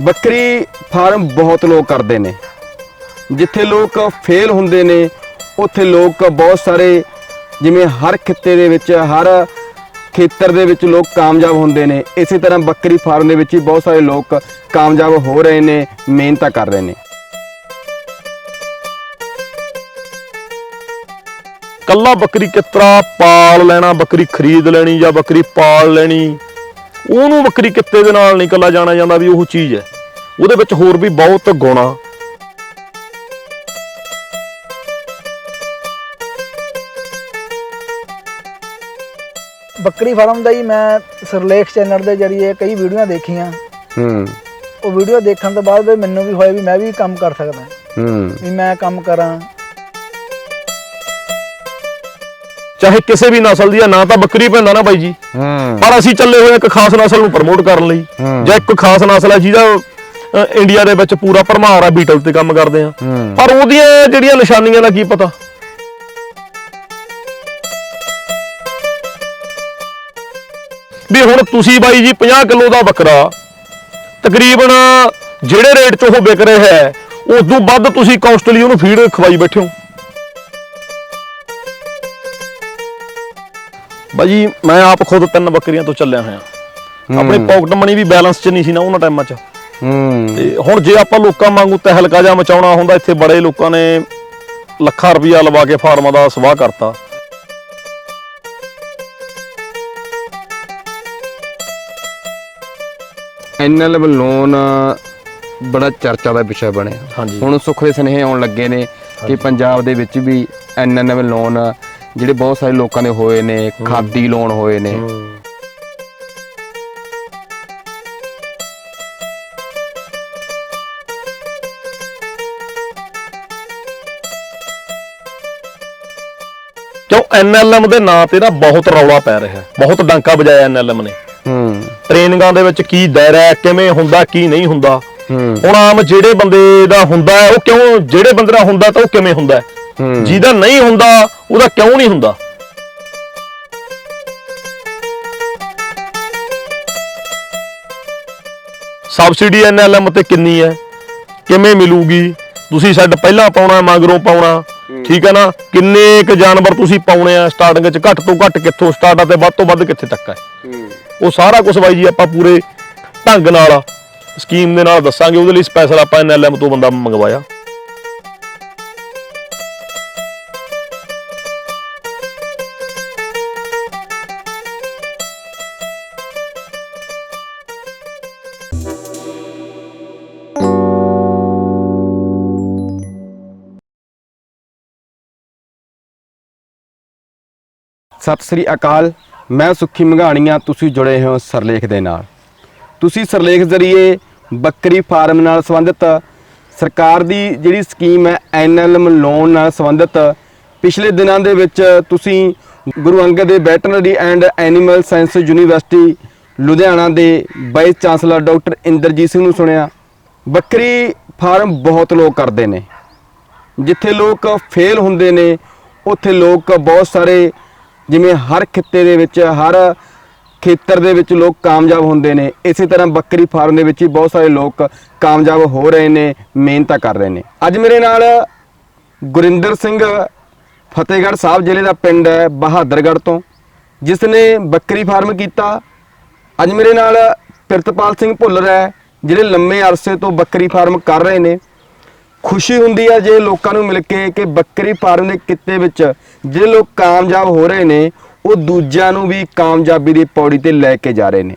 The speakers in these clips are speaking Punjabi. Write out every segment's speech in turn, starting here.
ਬੱਕਰੀ ਫਾਰਮ ਬਹੁਤ ਲੋਕ ਕਰਦੇ ਨੇ। ਜਿੱਥੇ ਲੋਕ ਫੇਲ ਹੁੰਦੇ ਨੇ, ਉੱਥੇ ਲੋਕ ਬਹੁਤ ਸਾਰੇ ਜਿਵੇਂ ਹਰ ਖਿੱਤੇ ਦੇ ਵਿੱਚ, ਹਰ ਖੇਤਰ ਦੇ ਵਿੱਚ ਲੋਕ ਕਾਮਯਾਬ ਹੁੰਦੇ ਨੇ। ਇਸੇ ਤਰ੍ਹਾਂ ਬੱਕਰੀ ਫਾਰਮ ਦੇ ਵਿੱਚ ਹੀ ਬਹੁਤ ਸਾਰੇ ਲੋਕ ਕਾਮਯਾਬ ਹੋ ਰਹੇ ਨੇ, ਮਿਹਨਤਾਂ ਕਰ ਰਹੇ ਨੇ। ਕੱਲਾ ਬੱਕਰੀ ਕਿਤਰਾ ਪਾਲ ਲੈਣਾ? ਬੱਕਰੀ ਖਰੀਦ ਲੈਣੀ ਜਾਂ ਬੱਕਰੀ ਪਾਲ ਲੈਣੀ? ਉਹਨੂੰ ਬੱਕਰੀ ਕਿੱਤੇ ਦੇ ਨਾਲ ਨਹੀਂ ਕੱਲਾ ਜਾਣਾ ਜਾਂਦਾ ਵੀ ਉਹ ਚੀਜ਼ ਹੈ। ਉਹਦੇ ਵਿੱਚ ਹੋਰ ਵੀ ਬਹੁਤ ਗੁਣ ਆ। ਬੱਕਰੀ ਫਾਰਮ ਦਾ ਹੀ ਮੈਂ ਸਰਲੇਖ ਚੈਨਲ ਦੇ ਜਰੀਏ ਕਈ ਵੀਡੀਓ ਦੇਖੀਆਂ। ਹੂੰ। ਉਹ ਵੀਡੀਓ ਦੇਖਣ ਤੋਂ ਬਾਅਦ ਵੀ ਮੈਨੂੰ ਵੀ ਹੋਇਆ ਵੀ ਮੈਂ ਵੀ ਕੰਮ ਕਰ ਸਕਦਾ। ਹੂੰ। ਵੀ ਮੈਂ ਕੰਮ ਕਰਾਂ। ਚਾਹੇ ਕਿਸੇ ਵੀ ਨਸਲ ਦੀ ਆ ਨਾ ਤਾਂ ਬੱਕਰੀ ਪੈਂਦਾ ਨਾ ਬਾਈ ਜੀ। ਹੂੰ। ਪਰ ਅਸੀਂ ਚੱਲੇ ਹੋਏ ਇੱਕ ਖਾਸ ਨਸਲ ਨੂੰ ਪ੍ਰਮੋਟ ਕਰਨ ਲਈ। ਹੂੰ। ਜਾਂ ਇੱਕ ਖਾਸ ਨਸਲ ਹੈ ਜਿਹਦਾ ਅ, ਇੰਡੀਆ ਦੇ ਵਿੱਚ ਪੂਰਾ ਭਰਮਾਰ ਆ ਬੀਟਲ ਤੇ ਕੰਮ ਕਰਦੇ ਆ। ਹੂੰ। ਪਰ ਉਹਦੀਆਂ ਜਿਹੜੀਆਂ ਨਿਸ਼ਾਨੀਆਂ ਦਾ ਕੀ ਪਤਾ? ਵੀ ਹੁਣ ਤੁਸੀਂ ਬਾਈ ਜੀ 50 ਕਿਲੋ ਦਾ ਬੱਕਰਾ ਤਕਰੀਬਨ ਜਿਹੜੇ ਰੇਟ 'ਚ ਉਹ ਵਿਕ ਰਿਹਾ ਹੈ ਉਸ ਤੋਂ ਵੱਧ ਤੁਸੀਂ ਕਾਸਟਲੀ ਉਹਨੂੰ ਫੀਡ ਖਵਾਈ ਬੈਠੇ ਹੋ। ਬਾਜੀ ਮੈਂ ਆਪ ਖੁਦ ਤਿੰਨ ਬੱਕਰੀਆਂ ਤੋਂ ਚੱਲਿਆ ਹੋਇਆ। ਆਪਣੀ ਪਾਕਟ ਮਨੀ ਵੀ ਬੈਲੈਂਸ 'ਚ ਨਹੀਂ ਸੀ ਨਾ ਉਹਨਾਂ ਟਾਈਮਾਂ 'ਚ। ਹੂੰ। ਤੇ ਹੁਣ ਜੇ ਆਪਾਂ ਲੋਕਾਂ ਵਾਂਗੂ ਤਹਿਲਕਾ ਜਾ ਮਚਾਉਣਾ ਹੁੰਦਾ ਇੱਥੇ ਬੜੇ ਲੋਕਾਂ ਨੇ ਲੱਖਾਂ ਰੁਪਈਆ ਲਵਾ ਕੇ ਫਾਰਮਾਂ ਦਾ ਸਵਾਹ ਕਰਤਾ। ਐਨਐਲਐਮ ਲੋਨ ਬੜਾ ਚਰਚਾ ਦਾ ਵਿਸ਼ਾ ਬਣਿਆ। ਹਾਂਜੀ। ਹੁਣ ਸੁੱਖ ਦੇ ਸੁਨੇਹੇ ਆਉਣ ਲੱਗੇ ਨੇ ਕਿ ਪੰਜਾਬ ਦੇ ਵਿੱਚ ਵੀ ਐਨਐਲਐਮ ਲੋਨ ਜਿਹੜੇ ਬਹੁਤ ਸਾਰੇ ਲੋਕਾਂ ਦੇ ਹੋਏ ਨੇ ਖਾਦੀ ਲੋਨ ਹੋਏ ਨੇ। ਕਿਉਂ ਐਨਐਲਐਮ ਦੇ ਨਾਂ ਤੇ ਨਾ ਬਹੁਤ ਰੌਲਾ ਪੈ ਰਿਹਾ। ਬਹੁਤ ਡਾਂਕਾ ਵਜਾਇਆ ਐਨਐਲਐਮ ਨੇ। ਹੂੰ। ਟ੍ਰੇਨਿੰਗਾਂ ਦੇ ਵਿੱਚ ਕੀ ਦਾਇਰਾ ਹੈ ਕਿਵੇਂ ਹੁੰਦਾ ਕੀ ਨਹੀਂ ਹੁੰਦਾ। ਹੂੰ। ਹੁਣ ਆਮ ਜਿਹੜੇ ਬੰਦੇ ਦਾ ਹੁੰਦਾ ਉਹ ਕਿਉਂ ਜਿਹੜੇ ਬੰਦੇ ਦਾ ਹੁੰਦਾ ਤਾਂ ਉਹ ਕਿਵੇਂ ਹੁੰਦਾ। ਜਿਹਦਾ ਨਹੀਂ ਹੁੰਦਾ ਉਹਦਾ ਕਿਉਂ ਨਹੀਂ ਹੁੰਦਾ? ਸਬਸਿਡੀ ਐਨਐਲਐਮ ਤੇ ਕਿੰਨੀ ਹੈ? ਕਿਵੇਂ ਮਿਲੂਗੀ? ਤੁਸੀਂ ਸ਼ੈੱਡ ਪਹਿਲਾਂ ਪਾਉਣਾ ਮਗਰੋਂ ਪਾਉਣਾ। ਠੀਕ ਹੈ ਨਾ? ਕਿੰਨੇ ਕ ਜਾਨਵਰ ਤੁਸੀਂ ਪਾਉਣੇ ਆ ਸਟਾਰਟਿੰਗ ਚ ਘੱਟ ਤੋਂ ਘੱਟ ਕਿੱਥੋਂ ਸਟਾਰਟ ਆ ਤੇ ਵੱਧ ਤੋਂ ਵੱਧ ਕਿੱਥੇ ਤੱਕ ਹੈ। ਉਹ ਸਾਰਾ ਕੁਝ ਬਾਈ ਜੀ ਆਪਾਂ ਪੂਰੇ ਢੰਗ ਨਾਲ ਸਕੀਮ ਦੇ ਨਾਲ ਦੱਸਾਂਗੇ। ਉਹਦੇ ਲਈ ਸਪੈਸ਼ਲ ਆਪਾਂ ਐਨਐਲਐਮ ਤੋਂ ਬੰਦਾ ਮੰਗਵਾਇਆ। ਸਤਿ ਸ੍ਰੀ ਅਕਾਲ, ਮੈਂ ਸੁੱਖੀ ਮੰਘਾਣੀਆਂ, ਤੁਸੀਂ ਜੁੜੇ ਹੋ ਸਰਲੇਖ ਦੇ ਨਾਲ। ਤੁਸੀਂ ਸਰਲੇਖ ਜ਼ਰੀਏ ਬੱਕਰੀ ਫਾਰਮ ਨਾਲ ਸੰਬੰਧਿਤ, ਸਰਕਾਰ ਦੀ ਜਿਹੜੀ ਸਕੀਮ ਹੈ, ਐਨਐਲਐਮ ਲੋਨ ਨਾਲ ਸੰਬੰਧਿਤ, ਪਿਛਲੇ ਦਿਨਾਂ ਦੇ ਵਿੱਚ ਤੁਸੀਂ ਗੁਰੂ ਅੰਗਦ ਦੇ veterinary and animal science university Ludhiana ਦੇ vice chancellor doctor Inderjit Singh ਨੂੰ ਸੁਣਿਆ। ਬੱਕਰੀ ਫਾਰਮ ਬਹੁਤ ਲੋਕ ਕਰਦੇ ਨੇ। ਜਿੱਥੇ ਲੋਕ ਫੇਲ ਹੁੰਦੇ ਨੇ, ਉੱਥੇ ਲੋਕ ਬਹੁਤ ਸਾਰੇ ਜਿਵੇਂ ਹਰ ਖਿੱਤੇ ਦੇ ਵਿੱਚ, ਹਰ ਖੇਤਰ ਦੇ ਵਿੱਚ ਲੋਕ ਕਾਮਯਾਬ ਹੁੰਦੇ ਨੇ। ਇਸੇ ਤਰ੍ਹਾਂ ਬੱਕਰੀ ਫਾਰਮ ਦੇ ਵਿੱਚ ਹੀ ਬਹੁਤ ਸਾਰੇ ਲੋਕ ਕਾਮਯਾਬ ਹੋ ਰਹੇ ਨੇ, ਮਿਹਨਤਾਂ ਕਰ ਰਹੇ ਨੇ। ਅੱਜ ਮੇਰੇ ਨਾਲ ਗੁਰਿੰਦਰ ਸਿੰਘ ਫਤਿਹਗੜ੍ਹ ਸਾਹਿਬ ਜ਼ਿਲ੍ਹੇ ਦਾ ਪਿੰਡ ਹੈ, ਬਹਾਦਰਗੜ੍ਹ ਤੋਂ, ਜਿਸ ਨੇ ਬੱਕਰੀ ਫਾਰਮ ਕੀਤਾ। ਅੱਜ ਮੇਰੇ ਨਾਲ ਪ੍ਰਿਤਪਾਲ ਸਿੰਘ ਭੁੱਲਰ ਹੈ, ਜਿਹੜੇ ਲੰਮੇ ਅਰਸੇ ਤੋਂ ਬੱਕਰੀ ਫਾਰਮ ਕਰ ਰਹੇ ਨੇ। ਖੁਸ਼ੀ ਹੁੰਦੀ ਹੈ ਜੇ ਲੋਕਾਂ ਨੂੰ ਮਿਲ ਕੇ ਕਿ ਬੱਕਰੀ ਫਾਰਮ ਦੇ ਕਿੱਤੇ ਵਿੱਚ ਜਿਹੜੇ ਲੋਕ ਕਾਮਯਾਬ ਹੋ ਰਹੇ ਨੇ, ਉਹ ਦੂਜਿਆਂ ਨੂੰ ਵੀ ਕਾਮਯਾਬੀ ਦੀ ਪੌੜੀ ਤੇ ਲੈ ਕੇ ਜਾ ਰਹੇ ਨੇ।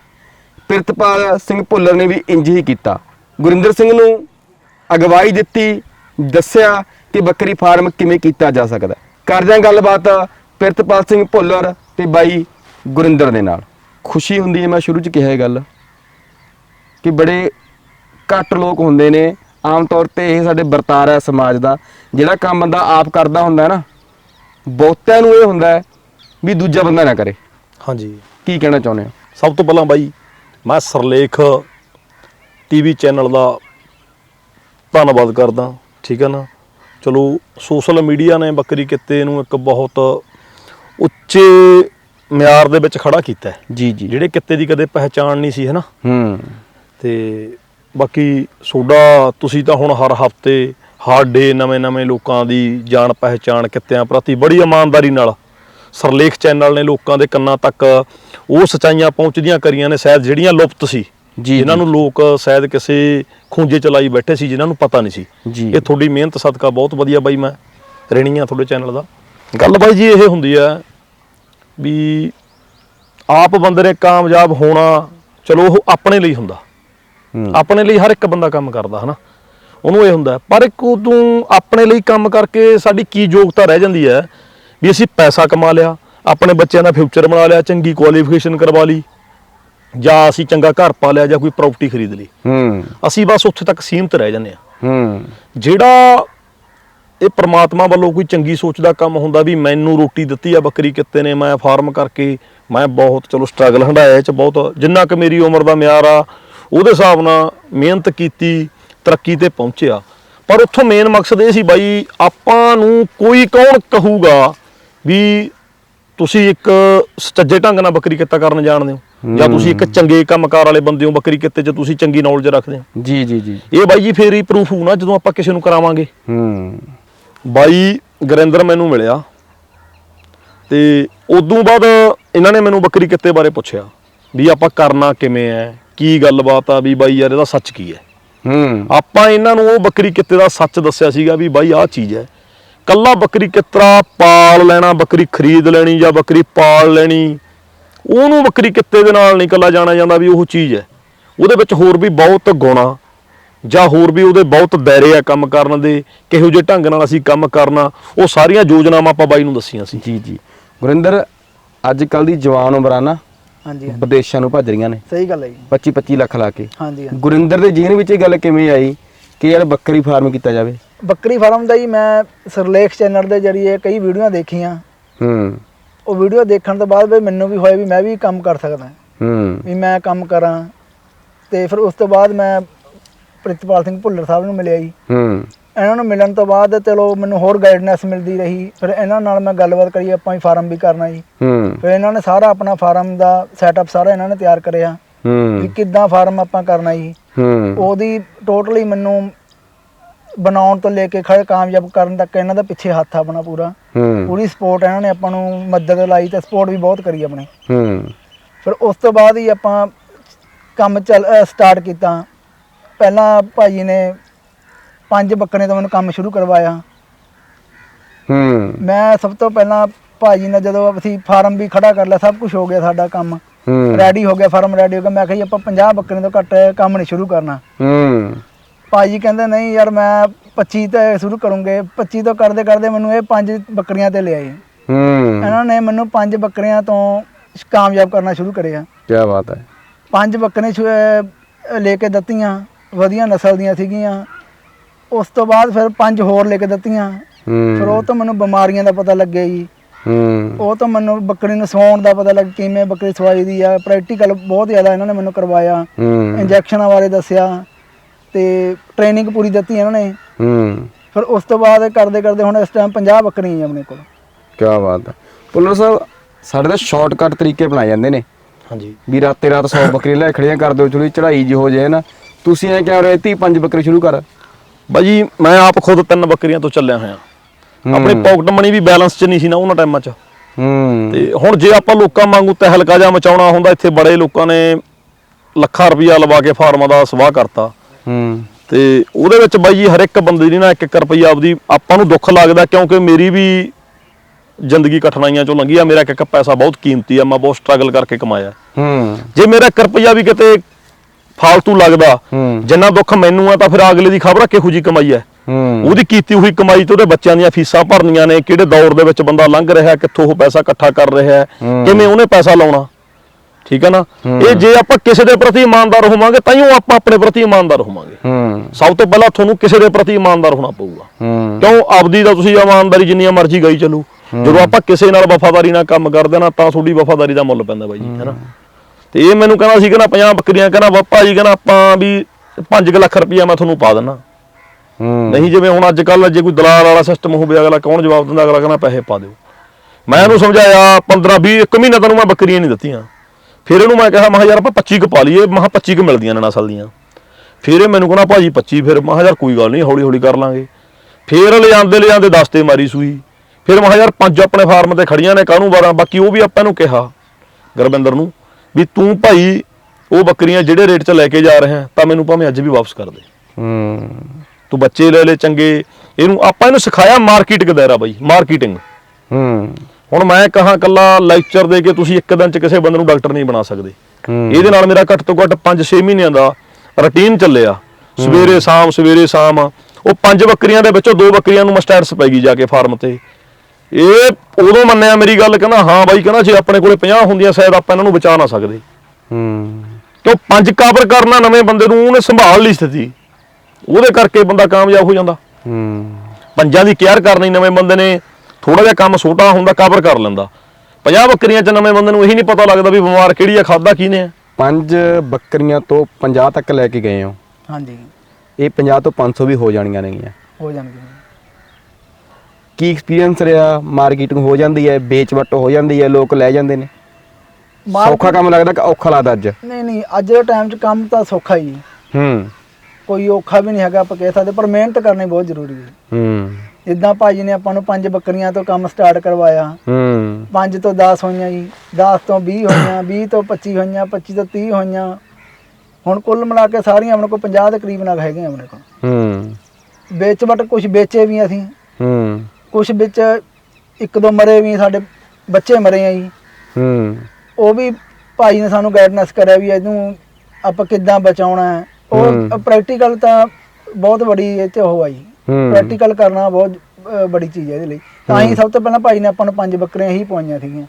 ਪ੍ਰਿਤਪਾਲ ਸਿੰਘ ਭੁੱਲਰ ਨੇ ਵੀ ਇੰਜ ਹੀ ਕੀਤਾ। ਗੁਰਿੰਦਰ ਸਿੰਘ ਨੂੰ ਅਗਵਾਈ ਦਿੱਤੀ, ਦੱਸਿਆ ਕਿ ਬੱਕਰੀ ਫਾਰਮ ਕਿਵੇਂ ਕੀਤਾ ਜਾ ਸਕਦਾ। ਹੈ। ਕਰਦੇ ਹਾਂ ਗੱਲਬਾਤ ਪ੍ਰਿਤਪਾਲ ਸਿੰਘ ਭੁੱਲਰ ਤੇ ਬਾਈ ਗੁਰਿੰਦਰ ਦੇ ਨਾਲ। ਖੁਸ਼ੀ ਹੁੰਦੀ ਹੈ, ਮੈਂ ਸ਼ੁਰੂ ਚ ਕਿਹਾ ਇਹ ਗੱਲ, ਕਿ ਬੜੇ ਘੱਟ ਲੋਕ ਹੁੰਦੇ ਨੇ ਆਮ ਤੌਰ ਤੇ ਇਹ ਸਾਡੇ ਵਰਤਾਰਾ ਹੈ ਸਮਾਜ ਦਾ ਜਿਹੜਾ ਕੰਮ ਬੰਦਾ ਆਪ ਕਰਦਾ ਹੁੰਦਾ ਨਾ ਬਹੁਤਿਆਂ ਨੂੰ ਇਹ ਹੁੰਦਾ ਵੀ ਦੂਜਾ ਬੰਦਾ ਨਾ ਕਰੇ। ਹਾਂਜੀ। ਕੀ ਕਹਿਣਾ ਚਾਹੁੰਦੇ ਹੋ? ਸਭ ਤੋਂ ਪਹਿਲਾਂ ਬਾਈ ਮੈਂ ਸਰਲੇਖ ਟੀਵੀ ਚੈਨਲ ਦਾ ਧੰਨਵਾਦ ਕਰਦਾ ਠੀਕ ਹੈ ਨਾ? ਚਲੋ ਸੋਸ਼ਲ ਮੀਡੀਆ ਨੇ ਬੱਕਰੀ ਕਿੱਤੇ ਨੂੰ ਇੱਕ ਬਹੁਤ ਉੱਚੇ ਮਿਆਰ ਦੇ ਵਿੱਚ ਖੜਾ ਕੀਤਾ ਜੀ ਜੀ। ਜਿਹੜੇ ਕਿੱਤੇ ਦੀ ਕਦੇ ਪਹਿਚਾਣ ਨਹੀਂ ਸੀ ਹੈ ਨਾ? ਹੂੰ। ਤੇ ਬਾਕੀ ਸੋਡਾ ਤੁਸੀਂ ਤਾਂ ਹੁਣ ਹਰ ਹਫ਼ਤੇ ਹਰ ਡੇ ਨਵੇਂ-ਨਵੇਂ ਲੋਕਾਂ ਦੀ ਜਾਣ ਪਹਿਚਾਣ ਕਿੱਤਿਆਂ ਪ੍ਰਤੀ ਬੜੀ ਇਮਾਨਦਾਰੀ ਨਾਲ ਸਰਲੇਖ ਚੈਨਲ ਨੇ ਲੋਕਾਂ ਦੇ ਕੰਨਾਂ ਤੱਕ ਉਹ ਸਚਾਈਆਂ ਪਹੁੰਚਦੀਆਂ ਕਰੀਆਂ ਨੇ ਸ਼ਾਇਦ ਜਿਹੜੀਆਂ ਲੁਪਤ ਸੀ ਜੀ, ਜਿਨ੍ਹਾਂ ਨੂੰ ਲੋਕ ਸ਼ਾਇਦ ਕਿਸੇ ਖੂੰਜੇ ਚਲਾਈ ਬੈਠੇ ਸੀ ਜਿਨ੍ਹਾਂ ਨੂੰ ਪਤਾ ਨਹੀਂ ਸੀ। ਜੀ। ਇਹ ਤੁਹਾਡੀ ਮਿਹਨਤ ਸਦਕਾ ਬਹੁਤ ਵਧੀਆ ਬਾਈ ਮੈਂ ਰਣੀ ਆ ਤੁਹਾਡੇ ਚੈਨਲ ਦਾ। ਗੱਲ ਬਾਈ ਜੀ ਇਹ ਹੁੰਦੀ ਆ ਵੀ ਆਪ ਬੰਦੇ ਨੇ ਕਾਮਯਾਬ ਹੋਣਾ ਚਲੋ ਉਹ ਆਪਣੇ ਲਈ ਹੁੰਦਾ। ਆਪਣੇ ਲਈ ਹਰ ਇੱਕ ਬੰਦਾ ਕੰਮ ਕਰਦਾ ਹਨਾ? ਉਹਨੂੰ ਇਹ ਹੁੰਦਾ ਪਰ ਇੱਕ ਉਦੋਂ ਆਪਣੇ ਲਈ ਕੰਮ ਕਰਕੇ ਸਾਡੀ ਕੀ ਯੋਗਤਾ ਰਹਿ ਜਾਂਦੀ ਹੈ ਵੀ ਅਸੀਂ ਪੈਸਾ ਕਮਾ ਲਿਆ ਆਪਣੇ ਬੱਚਿਆਂ ਦਾ ਫਿਊਚਰ ਬਣਾ ਲਿਆ ਚੰਗੀ ਕੁਆਲੀਫਿਕੇਸ਼ਨ ਕਰਵਾ ਲਈ ਜਾਂ ਅਸੀਂ ਚੰਗਾ ਘਰ ਪਾ ਲਿਆ ਜਾਂ ਕੋਈ ਪ੍ਰਾਪਰਟੀ ਖਰੀਦ ਲਈ। ਹੂੰ। ਅਸੀਂ ਬਸ ਉੱਥੇ ਤੱਕ ਸੀਮਤ ਰਹਿ ਜਾਂਦੇ ਆ ਹੂੰ। ਜਿਹੜਾ ਇਹ ਪ੍ਰਮਾਤਮਾ ਵੱਲੋਂ ਕੋਈ ਚੰਗੀ ਸੋਚ ਦਾ ਕੰਮ ਹੁੰਦਾ ਵੀ ਮੈਨੂੰ ਰੋਟੀ ਦਿੱਤੀ ਆ ਬੱਕਰੀ ਕਿੱਤੇ ਨੇ ਮੈਂ ਫਾਰਮ ਕਰਕੇ ਮੈਂ ਬਹੁਤ ਚਲੋ ਸਟਰਗਲ ਹੰਡਾਇਆ ਇਹ ਚ ਬਹੁਤ ਜਿੰਨਾ ਕਿ ਮੇਰੀ ਉਮਰ ਦਾ ਮਿਆਰ ਆ ਉਹਦੇ ਹਿਸਾਬ ਨਾਲ ਮਿਹਨਤ ਕੀਤੀ ਤਰੱਕੀ ਤੇ ਪਹੁੰਚਿਆ। ਪਰ ਉੱਥੋਂ ਮੇਨ ਮਕਸਦ ਇਹ ਸੀ ਬਾਈ ਆਪਾਂ ਨੂੰ ਕੋਈ ਕੌਣ ਕਹੂਗਾ ਵੀ ਤੁਸੀਂ ਇੱਕ ਸੱਜੇ ਢੰਗ ਨਾਲ ਬੱਕਰੀ ਕਿੱਤਾ ਕਰਨ ਜਾਣਦੇ ਹੋ? ਜਾਂ ਤੁਸੀਂ ਇੱਕ ਚੰਗੇ ਕੰਮਕਾਰ ਵਾਲੇ ਬੰਦੇ ਹੋ ਬੱਕਰੀ ਕਿੱਤੇ 'ਚ ਤੁਸੀਂ ਚੰਗੀ ਨੌਲੇਜ ਰੱਖਦੇ ਹੋ? ਜੀ ਜੀ ਜੀ। ਇਹ ਬਾਈ ਜੀ ਫੇਰ ਹੀ ਪ੍ਰੂਫ ਹੋਊ ਨਾ ਜਦੋਂ ਆਪਾਂ ਕਿਸੇ ਨੂੰ ਕਰਾਵਾਂਗੇ। ਹੂੰ। ਬਾਈ ਗੁਰਿੰਦਰ ਮੈਨੂੰ ਮਿਲਿਆ ਤੇ ਉਦੋਂ ਬਾਅਦ ਇਹਨਾਂ ਨੇ ਮੈਨੂੰ ਬੱਕਰੀ ਕਿੱਤੇ ਬਾਰੇ ਪੁੱਛਿਆ ਵੀ ਆਪਾਂ ਕਰਨਾ ਕਿਵੇਂ ਹੈ? ਕੀ ਗੱਲਬਾਤ ਆ ਵੀ ਬਾਈ ਯਾਰ ਇਹਦਾ ਸੱਚ ਕੀ ਹੈ? ਹੂੰ। ਆਪਾਂ ਇਹਨਾਂ ਨੂੰ ਉਹ ਬੱਕਰੀ ਕਿੱਤੇ ਦਾ ਸੱਚ ਦੱਸਿਆ ਸੀਗਾ ਵੀ ਬਾਈ ਆਹ ਚੀਜ਼ ਹੈ। ਕੱਲਾ ਬੱਕਰੀ ਕਿੱਤਰਾ ਪਾਲ ਲੈਣਾ ਬੱਕਰੀ ਖਰੀਦ ਲੈਣੀ ਜਾਂ ਬੱਕਰੀ ਪਾਲ ਲੈਣੀ। ਉਹਨੂੰ ਬੱਕਰੀ ਕਿੱਤੇ ਦੇ ਨਾਲ ਨਹੀਂ ਕੱਲਾ ਜਾਣਾ ਜਾਂਦਾ ਵੀ ਉਹ ਚੀਜ਼ ਹੈ। ਉਹਦੇ ਵਿੱਚ ਹੋਰ ਵੀ ਬਹੁਤ ਗੁਣ ਜਾਂ ਹੋਰ ਵੀ ਉਹਦੇ ਬਹੁਤ ਦਾਇਰੇ ਆ ਕੰਮ ਕਰਨ ਦੇ ਕਿਹੋ ਜਿਹੇ ਢੰਗ ਨਾਲ ਅਸੀਂ ਕੰਮ ਕਰਨਾ ਉਹ ਸਾਰੀਆਂ ਯੋਜਨਾਵਾਂ ਆਪਾਂ ਬਾਈ ਨੂੰ ਦੱਸੀਆਂ ਸੀ। ਜੀ ਜੀ। ਗੁਰਿੰਦਰ ਅੱਜ ਕੱਲ ਦੀ ਜਵਾਨ ਉਮਰਾਂ ਨਾ ਹਾਂਜੀ ਹਾਂਜੀ। ਵਿਦੇਸ਼ਾਂ ਨੂੰ ਭੱਜ ਰਹੀਆਂ ਨੇ। ਸਹੀ ਗੱਲ ਹੈ ਜੀ। 25 25 ਲੱਖ ਲਾ ਕੇ। ਹਾਂਜੀ ਹਾਂਜੀ। ਗੁਰਿੰਦਰ ਦੇ ਜੀਨ ਵਿੱਚ ਇਹ ਗੱਲ ਕਿਵੇਂ ਆਈ ਕਿ ਯਾਰ ਬੱਕਰੀ ਫਾਰਮ ਕੀਤਾ ਜਾਵੇ? ਬੱਕਰੀ ਫਾਰਮ ਦਾ ਜੀ ਮੈਂ ਸਰਲੇਖ ਚੈਨਲ ਦੇ ਜਰੀਏ ਕਈ ਵੀਡੀਓ ਦੇਖੀਆਂ। ਹੂੰ। ਉਹ ਵੀਡੀਓ ਦੇਖਣ ਤੋਂ ਬਾਅਦ ਵੀ ਮੈਨੂੰ ਵੀ ਹੋਇਆ ਵੀ ਮੈਂ ਵੀ ਕੰਮ ਕਰ ਸਕਦਾ। ਹੂੰ। ਵੀ ਮੈਂ ਕੰਮ ਕਰਾਂ। ਤੇ ਫਿਰ ਉਸ ਤੋਂ ਬਾਅਦ ਮੈਂ ਪ੍ਰਿਤਪਾਲ ਸਿੰਘ ਭੁੱਲਰ ਸਾਹਿਬ ਨੂੰ ਮਿਲਿਆ ਜੀ। ਹੂੰ। ਇਹਨਾਂ ਨੂੰ ਮਿਲਣ ਤੋਂ ਬਾਅਦ ਚਲੋ ਮੈਨੂੰ ਹੋਰ ਗਾਈਡਨੈਸ ਮਿਲਦੀ ਰਹੀ। ਫਿਰ ਇਹਨਾਂ ਨਾਲ ਮੈਂ ਗੱਲਬਾਤ ਕਰੀ ਆਪਾਂ ਵੀ ਫਾਰਮ ਵੀ ਕਰਨਾ ਜੀ। ਹੂੰ। ਫਿਰ ਇਹਨਾਂ ਨੇ ਸਾਰਾ ਆਪਣਾ ਫਾਰਮ ਦਾ ਸੈਟਅਪ ਸਾਰਾ ਇਹਨਾਂ ਨੇ ਤਿਆਰ ਕਰਿਆ। ਵੀ ਹੂੰ ਕਿੱਦਾਂ ਫਾਰਮ ਆਪਾਂ ਕਰਨਾ ਜੀ। ਹੂੰ। ਉਹਦੀ ਟੋਟਲੀ ਮੈਨੂੰ ਬਣਾਉਣ ਤੋਂ ਲੈ ਕੇ ਖੜੇ ਕਾਮਯਾਬ ਕਰਨ ਤੱਕ ਇਹਨਾਂ ਦਾ ਪਿੱਛੇ ਹੱਥ ਆ ਆਪਣਾ ਪੂਰਾ। ਹੂੰ। ਪੂਰੀ ਸਪੋਰਟ ਇਹਨਾਂ ਨੇ ਆਪਾਂ ਨੂੰ ਮਦਦ ਲਾਈ ਤੇ ਸਪੋਰਟ ਵੀ ਬਹੁਤ ਕਰੀ ਆਪਣੇ। ਹੂੰ। ਫਿਰ ਉਸ ਤੋਂ ਬਾਅਦ ਹੀ ਆਪਾਂ ਕੰਮ ਚੱਲ ਸਟਾਰਟ ਕੀਤਾ। ਪਹਿਲਾਂ ਭਾਜੀ ਨੇ ਪੰਜ ਬੱਕਰੇ ਤੋਂ ਮੈਨੂੰ ਕੰਮ ਸ਼ੁਰੂ ਕਰਵਾਇਆ। ਹੂੰ। ਮੈਂ ਸਭ ਤੋਂ ਪਹਿਲਾਂ ਭਾਜੀ ਨੇ ਜਦੋਂ ਅਸੀਂ ਫਾਰਮ ਵੀ ਖੜਾ ਕਰ ਲਿਆ ਸਭ ਕੁਝ ਹੋ ਗਿਆ ਸਾਡਾ ਕੰਮ। ਹੂੰ। ਰੈਡੀ ਹੋ ਗਿਆ ਫਾਰਮ ਰੈਡੀ ਹੋ ਗਿਆ। ਮੈਂ ਕਿਹਾ ਜੀ ਆਪਾਂ 50 ਬੱਕਰੇ ਤੋਂ ਘੱਟ ਕੰਮ ਨਹੀਂ ਸ਼ੁਰੂ ਕਰਨਾ। ਹੂੰ। ਭਾਜੀ ਕਹਿੰਦੇ ਨਹੀਂ ਯਾਰ ਮੈਂ 25 ਤੇ ਸ਼ੁਰੂ ਕਰੂੰਗੇ। 25 ਤੋਂ ਕਰਦੇ ਕਰਦੇ ਮੈਨੂੰ ਇਹ ਪੰਜ ਬੱਕਰੀਆਂ ਤੇ ਲਿਆਏ। ਹੂੰ। ਇਹਨਾਂ ਨੇ ਮੈਨੂੰ ਪੰਜ ਬੱਕਰੀਆਂ ਤੋਂ ਕਾਮਯਾਬ ਕਰਨਾ ਸ਼ੁਰੂ ਕਰਿਆ। ਕੀ ਬਾਤ ਹੈ। ਪੰਜ ਬੱਕਰੇ ਲੈ ਕੇ ਦਿੱਤੀਆਂ। ਵਧੀਆ ਨਸਲ ਦੀਆਂ ਸੀਗੀਆਂ। ਉਸ ਤੋਂ ਬਾਅਦ ਫਿਰ ਪੰਜ ਹੋਰ ਲੈ ਕੇ ਦਿੱਤੀਆਂ ਫਿਰ ਹੂੰ ਉਹ ਤੋਂ ਮੈਨੂੰ ਬਿਮਾਰੀਆਂ ਦਾ ਪਤਾ ਲੱਗਿਆ ਜੀ। ਹੂੰ। ਉਹ ਤੋਂ ਮੈਨੂੰ ਬੱਕਰੀ ਨੂੰ ਸਵਾਉਣ ਦਾ ਪਤਾ ਲੱਗ ਕਿਵੇਂ ਬੱਕਰੀ ਸਵਾਈ ਦੀ ਆ। ਪ੍ਰੈਕਟੀਕਲ ਬਹੁਤ ਜ਼ਿਆਦਾ ਇਹਨਾਂ ਨੇ ਮੈਨੂੰ ਕਰਵਾਇਆ। ਹੂੰ। ਇੰਜੈਕਸ਼ਨਾਂ ਬਾਰੇ ਦੱਸਿਆ ਤੇ ਟ੍ਰੇਨਿੰਗ ਪੂਰੀ ਦਿੱਤੀ ਇਹਨਾਂ ਨੇ। ਹੂੰ। ਫਿਰ ਉਸ ਤੋਂ ਬਾਅਦ ਕਰਦੇ ਕਰਦੇ ਹੁਣ ਇਸ ਟਾਈਮ 50 ਬੱਕਰੀਆਂ ਜੀ ਆਪਣੇ ਕੋਲ। ਕੀ ਬਾਤ ਹੈ ਪੁੱਲਰ ਸਾਹਿਬ ਸਾਡੇ ਤਾਂ ਸ਼ਾਰਟਕਟ ਤਰੀਕੇ ਬਣਾਏ ਜਾਂਦੇ ਨੇ। ਹਾਂਜੀ। ਵੀ ਰਾਤੇ ਰਾਤ 100 ਬੱਕਰੀ ਲੈ ਖੜੀਆਂ ਕਰ ਦਿਓ ਥੋੜੀ ਚੜਾਈ ਜੀ ਹੋ ਜਾਏ ਨਾ। ਤੁਸੀਂ ਐ ਕਿਹਾ ਰਹੇ? 30 ਪੰਜ ਬੱਕਰੀ ਸ਼ੁਰੂ ਕਰ। ਬਾਜੀ ਮੈਂ ਆਪ ਖੁਦ ਤਿੰਨ ਬੱਕਰੀਆਂ ਤੋਂ ਚੱਲਿਆ ਹੋਇਆ। ਆਪਣੀ ਪਾਕਟ ਮਨੀ ਵੀ ਬੈਲੈਂਸ 'ਚ ਨਹੀਂ ਸੀ ਨਾ ਉਹਨਾਂ ਟਾਈਮਾਂ 'ਚ। ਹੂੰ। ਤੇ ਹੁਣ ਜੇ ਆਪਾਂ ਲੋਕਾਂ ਵਾਂਗੂ ਤਹਿਲਕਾ ਜਾਂ ਮਚਾਉਣਾ ਹੁੰਦਾ ਇੱਥੇ ਬੜੇ ਲੋਕਾਂ ਨੇ ਲੱਖਾਂ ਰੁਪਈਆ ਲਵਾ ਕੇ ਫਾਰਮਾਂ ਦਾ ਸਵਾਹ ਕਰਤਾ। ਹੂੰ। ਤੇ ਉਹਦੇ ਵਿੱਚ ਬਾਈ ਜੀ ਹਰ ਇੱਕ ਬੰਦੇ ਦੀ ਨਾ ਇੱਕ ਇੱਕ ਰੁਪਈਆ ਆਪਦੀ ਆਪਾਂ ਨੂੰ ਦੁੱਖ ਲੱਗਦਾ ਕਿਉਂਕਿ ਮੇਰੀ ਵੀ ਜ਼ਿੰਦਗੀ ਕਠਿਨਾਈਆਂ ਚੋਂ ਲੰਘੀ ਆ ਮੇਰਾ ਇੱਕ ਇੱਕ ਪੈਸਾ ਬਹੁਤ ਕੀਮਤੀ ਆ ਮੈਂ ਬਹੁਤ ਸਟਰਗਲ ਕਰਕੇ ਕਮਾਇਆ। ਹੂੰ। ਜੇ ਮੇਰਾ ਇੱਕ ਰੁਪਈਆ ਵੀ ਕਿਤੇ ਫਾਲਤੂ ਲੱਗਦਾ। ਹੂੰ। ਜਿੰਨਾ ਦੁੱਖ ਮੈਨੂੰ ਆ ਤਾਂ ਫਿਰ ਅਗਲੇ ਦੀ ਖਬਰ ਆ ਕਿਹੋ ਜੀ ਕਮਾਈ ਹੈ ਹੂੰ। ਉਹਦੀ ਕੀਤੀ ਹੋਈ ਕਮਾਈ ਤੇ ਉਹਦੇ ਬੱਚਿਆਂ ਦੀਆਂ ਫੀਸਾਂ ਭਰਨੀਆਂ ਨੇ ਕਿਹੜੇ ਦੌਰ ਦੇ ਵਿੱਚ ਬੰਦਾ ਲੰਘ ਰਿਹਾ ਕਿੱਥੋਂ ਉਹ ਪੈਸਾ ਇਕੱਠਾ ਕਰ ਰਿਹਾ ਹੈ ਹੂੰ। ਕਿਵੇਂ ਉਹਨੇ ਪੈਸਾ ਲਾਉਣਾ। ਠੀਕ ਹੈ ਨਾ? ਇਹ ਜੇ ਆਪਾਂ ਕਿਸੇ ਦੇ ਪ੍ਰਤੀ ਇਮਾਨਦਾਰ ਹੋਵਾਂਗੇ ਤਾਂ ਹੀ ਉਹ ਆਪਾਂ ਆਪਣੇ ਪ੍ਰਤੀ ਇਮਾਨਦਾਰ ਹੋਵਾਂਗੇ। ਹੂੰ। ਸਭ ਤੋਂ ਪਹਿਲਾਂ ਤੁਹਾਨੂੰ ਕਿਸੇ ਦੇ ਪ੍ਰਤੀ ਇਮਾਨਦਾਰ ਹੋਣਾ ਪਊਗਾ। ਹੂੰ। ਕਿਉਂ? ਆਪਦੀ ਦਾ ਤੁਸੀਂ ਇਮਾਨਦਾਰੀ ਜਿੰਨੀਆਂ ਮਰਜ਼ੀ ਗਈ ਚੱਲੂ। ਜਦੋਂ ਆਪਾਂ ਕਿਸੇ ਨਾਲ ਵਫਾਦਾਰੀ ਨਾਲ ਕੰਮ ਕਰਦੇ ਨਾ ਤਾਂ ਤੁਹਾਡੀ ਵਫਾਦਾਰੀ ਦਾ ਮੁੱਲ ਪੈਂਦਾ ਬਾਈ ਜੀ ਹੈਨਾ ਤੇ ਇਹ ਮੈਨੂੰ ਕਹਿੰਦਾ ਸੀ ਕਹਿੰਦਾ 50 ਬੱਕਰੀਆਂ ਕਹਿੰਦਾ ਬੱਪਾ ਜੀ ਕਹਿੰਦਾ ਆਪਾਂ ਵੀ 5 ਲੱਖ ਰੁਪਈਆ ਮੈਂ ਤੁਹਾਨੂੰ ਪਾ ਦਿੰਨਾ ਹੂੰ। ਨਹੀਂ ਜਿਵੇਂ ਹੁਣ ਅੱਜ ਕੱਲ ਜੇ ਕੋਈ ਦਲਾਲ ਵਾਲਾ ਸਿਸਟਮ ਹੋਵੇ ਅਗਲਾ ਕੌਣ ਜਵਾਬ ਦਿੰਦਾ? ਅਗਲਾ ਕਹਿੰਦਾ ਪੈਸੇ ਪਾ ਦਿਓ। ਮੈਂ ਇਹਨੂੰ ਸਮਝਾਇਆ 15 20 ਇੱਕ ਮਹੀਨਾ ਤੈਨੂੰ ਮੈਂ ਬੱਕਰੀਆਂ ਨਹੀਂ ਦਿੱਤੀਆਂ। ਫਿਰ ਇਹਨੂੰ ਮੈਂ ਕਿਹਾ ਮੈਂ ਕਿਹਾ ਯਾਰ ਆਪਾਂ 25 ਕੁ ਪਾ ਲਈਏ ਮੈਂ ਕਿਹਾ 25 ਕੁ ਮਿਲਦੀਆਂ ਨੇ ਨਸਲ ਦੀਆਂ। ਫਿਰ ਇਹ ਮੈਨੂੰ ਕਹਿੰਦਾ ਭਾਜੀ 25 ਫਿਰ ਮੈਂ ਕਿਹਾ ਯਾਰ ਕੋਈ ਗੱਲ ਨਹੀਂ ਹੌਲੀ ਹੌਲੀ ਕਰ ਲਾਂਗੇ। ਫਿਰ ਲਿਜਾਂਦੇ ਲਿਜਾਂਦੇ 10 ਤੇ ਮਾਰੀ ਸੂਈ ਫਿਰ ਮੈਂ ਕਿਹਾ ਯਾਰ ਪੰਜ ਆਪਣੇ ਫਾਰਮ ਤੇ ਖੜੀਆਂ ਨੇ ਕਾਹਨੂੰ 12 ਬਾਕੀ ਉਹ ਵੀ ਆਪਾਂ ਨੂੰ ਕਿਹਾ ਗੁਰਵਿੰਦਰ ਨੂੰ। ਵੀ ਤੂੰ ਭਾਈ ਉਹ ਬੱਕਰੀਆਂ ਜਿਹੜੇ ਰੇਟ 'ਚ ਲੈ ਕੇ ਜਾ ਰਹੇ ਆ ਤਾਂ ਮੈਨੂੰ ਭਾਵੇਂ ਅੱਜ ਵੀ ਵਾਪਸ ਕਰ ਦੇ। ਹੂੰ। ਤੂੰ ਬੱਚੇ ਲੈ ਲੈ ਚੰਗੇ ਇਹਨੂੰ ਆਪਾਂ ਇਹਨੂੰ ਸਿਖਾਇਆ ਮਾਰਕੀਟਿੰਗ ਦਾਇਰਾ ਬਾਈ ਮਾਰਕੀਟਿੰਗ। ਹੂੰ। ਹੁਣ ਮੈਂ ਕਹਾਂ ਕੱਲਾ ਲੈਕਚਰ ਦੇ ਕੇ ਤੁਸੀਂ ਇੱਕ ਦਿਨ 'ਚ ਕਿਸੇ ਬੰਦੇ ਨੂੰ ਡਾਕਟਰ ਨਹੀਂ ਬਣਾ ਸਕਦੇ। ਇਹਦੇ ਨਾਲ ਮੇਰਾ ਘੱਟ ਤੋਂ ਘੱਟ 5-6 ਮਹੀਨਿਆਂ ਦਾ ਰੁਟੀਨ ਚੱਲਿਆ। ਸਵੇਰੇ ਸ਼ਾਮ ਸਵੇਰੇ ਸ਼ਾਮ। ਉਹ ਪੰਜ ਬੱਕਰੀਆਂ ਦੇ ਵਿੱਚੋਂ ਦੋ ਬੱਕਰੀਆਂ ਨੂੰ ਮਸਟੈਟਸ ਪੈ ਗਈ ਜਾ ਕੇ ਫਾਰਮ ਤੇ। ਇਹ ਉਦੋਂ ਮੰਨਿਆ ਮੇਰੀ ਗੱਲ ਕਹਿੰਦਾ ਹਾਂ ਬਾਈ ਕਹਿੰਦਾ ਜੇ ਆਪਣੇ ਕੋਲੇ 50 ਹੁੰਦੀਆਂ ਸ਼ਾਇਦ ਆਪਾਂ ਇਹਨਾਂ ਨੂੰ ਬਚਾ ਨਾ ਸਕਦੇ। ਹੂੰ। ਕਿਉਂ ਪੰਜ ਕਵਰ ਕਰਨਾ ਨਵੇਂ ਬੰਦੇ ਨੂੰ ਉਹਨੇ ਸੰਭਾਲ ਲਈ ਸਥਿਤੀ। ਉਹਦੇ ਕਰਕੇ ਬੰਦਾ ਕਾਮਯਾਬ ਹੋ ਜਾਂਦਾ। ਹੂੰ। ਪੰਜਾਂ ਦੀ ਕੇਅਰ ਕਰਨੀ ਨਵੇਂ ਬੰਦੇ ਨੇ ਥੋੜਾ ਜਿਹਾ ਕੰਮ ਛੋਟਾ ਹੁੰਦਾ ਕਵਰ ਕਰ ਲੈਂਦਾ। 50 ਬੱਕਰੀਆਂ ਚ ਨਵੇਂ ਬੰਦੇ ਨੂੰ ਇਹੀ ਨਹੀਂ ਪਤਾ ਲੱਗਦਾ ਵੀ ਬਿਮਾਰ ਕਿਹੜੀ ਆ ਖਾਦਾ ਕਿਹਨੇ ਆ। ਪੰਜ ਬੱਕਰੀਆਂ ਤੋਂ 50 ਤੱਕ ਲੈ ਕੇ ਗਏ ਹੋ। ਹਾਂਜੀ। ਇਹ 50 ਤੋਂ 500 ਵੀ ਹੋ ਜਾਣੀਆਂ ਨੇਗੀਆਂ। ਹੋ ਜਾਣਗੇ ਕੀ ਐਕਸਪੀਰੀਅੰਸ ਰਿਹਾ? ਮਾਰਕੀਟਿੰਗ ਹੋ ਜਾਂਦੀ ਹੈ ਵੇਚ ਵਟ ਹੋ ਜਾਂਦੀ ਹੈ ਲੋਕ ਲੈ ਜਾਂਦੇ ਨੇ। ਸੌਖਾ ਕੰਮ ਲੱਗਦਾ ਕਿ ਔਖਾ ਲੱਗਦਾ ਅੱਜ? ਨਹੀਂ ਨਹੀਂ ਅੱਜ ਦੇ ਟਾਈਮ 'ਚ ਕੰਮ ਤਾਂ ਸੌਖਾ ਹੀ ਹੈ। ਹੂੰ। ਕੋਈ ਔਖਾ ਵੀ ਨਹੀਂ ਹੈਗਾ ਆਪਾਂ ਕਹਿ ਸਕਦੇ ਪਰ ਮਿਹਨਤ ਕਰਨੀ ਬਹੁਤ ਜ਼ਰੂਰੀ ਹੈ। ਹੂੰ। ਜਿੱਦਾਂ ਭਾਜੀ ਨੇ ਆਪਾਂ ਨੂੰ ਪੰਜ ਬੱਕਰੀਆਂ ਤੋਂ ਕੰਮ ਸਟਾਰਟ ਕਰਵਾਇਆ। ਹੂੰ। 5 ਤੋਂ 10 ਹੋਈਆਂ ਜੀ 10 ਤੋਂ 20 ਹੋਈਆਂ 20 ਤੋਂ 25 ਹੋਈਆਂ 25 ਤੋਂ 30 ਹੋਈਆਂ। ਹੁਣ ਕੁੱਲ ਮਿਲਾ ਕੇ ਸਾਰੀਆਂ ਆਪਣੇ ਕੋਲ 50 ਦੇ ਕਰੀਬ ਨਾਲ ਹੈਗੀਆਂ ਆਪਣੇ ਕੋਲ। ਹੂੰ। ਵਿੱਚ ਵਟ ਕੁਝ ਵੇਚੇ ਵੀ ਅਸੀਂ। ਹੂੰ। ਕੁਝ ਵਿੱਚ ਇੱਕ ਦੋ ਮਰੇ ਵੀ ਸਾਡੇ ਬੱਚੇ ਮਰੇ ਆ ਜੀ। ਹੂੰ। ਉਹ ਵੀ ਭਾਈ ਨੇ ਸਾਨੂੰ ਗਾਈਡਨੈਸ ਕਰਿਆ ਵੀ ਇਹਨੂੰ ਆਪਾਂ ਕਿੱਦਾਂ ਬਚਾਉਣਾ ਹੈ। ਉਹ। ਪ੍ਰੈਕਟੀਕਲ ਤਾਂ ਬਹੁਤ ਬੜੀ ਇਹ ਚ ਉਹ ਆ ਜੀ। ਪ੍ਰੈਕਟੀਕਲ ਕਰਨਾ ਬਹੁਤ ਬੜੀ ਚੀਜ਼ ਹੈ ਇਹਦੇ ਲਈ। ਤਾਂ ਹੀ ਸਭ ਤੋਂ ਪਹਿਲਾਂ ਭਾਈ ਨੇ ਆਪਾਂ ਨੂੰ ਪੰਜ ਬੱਕਰੀਆਂ ਹੀ ਪਵਾਈਆਂ ਸੀਗੀਆਂ।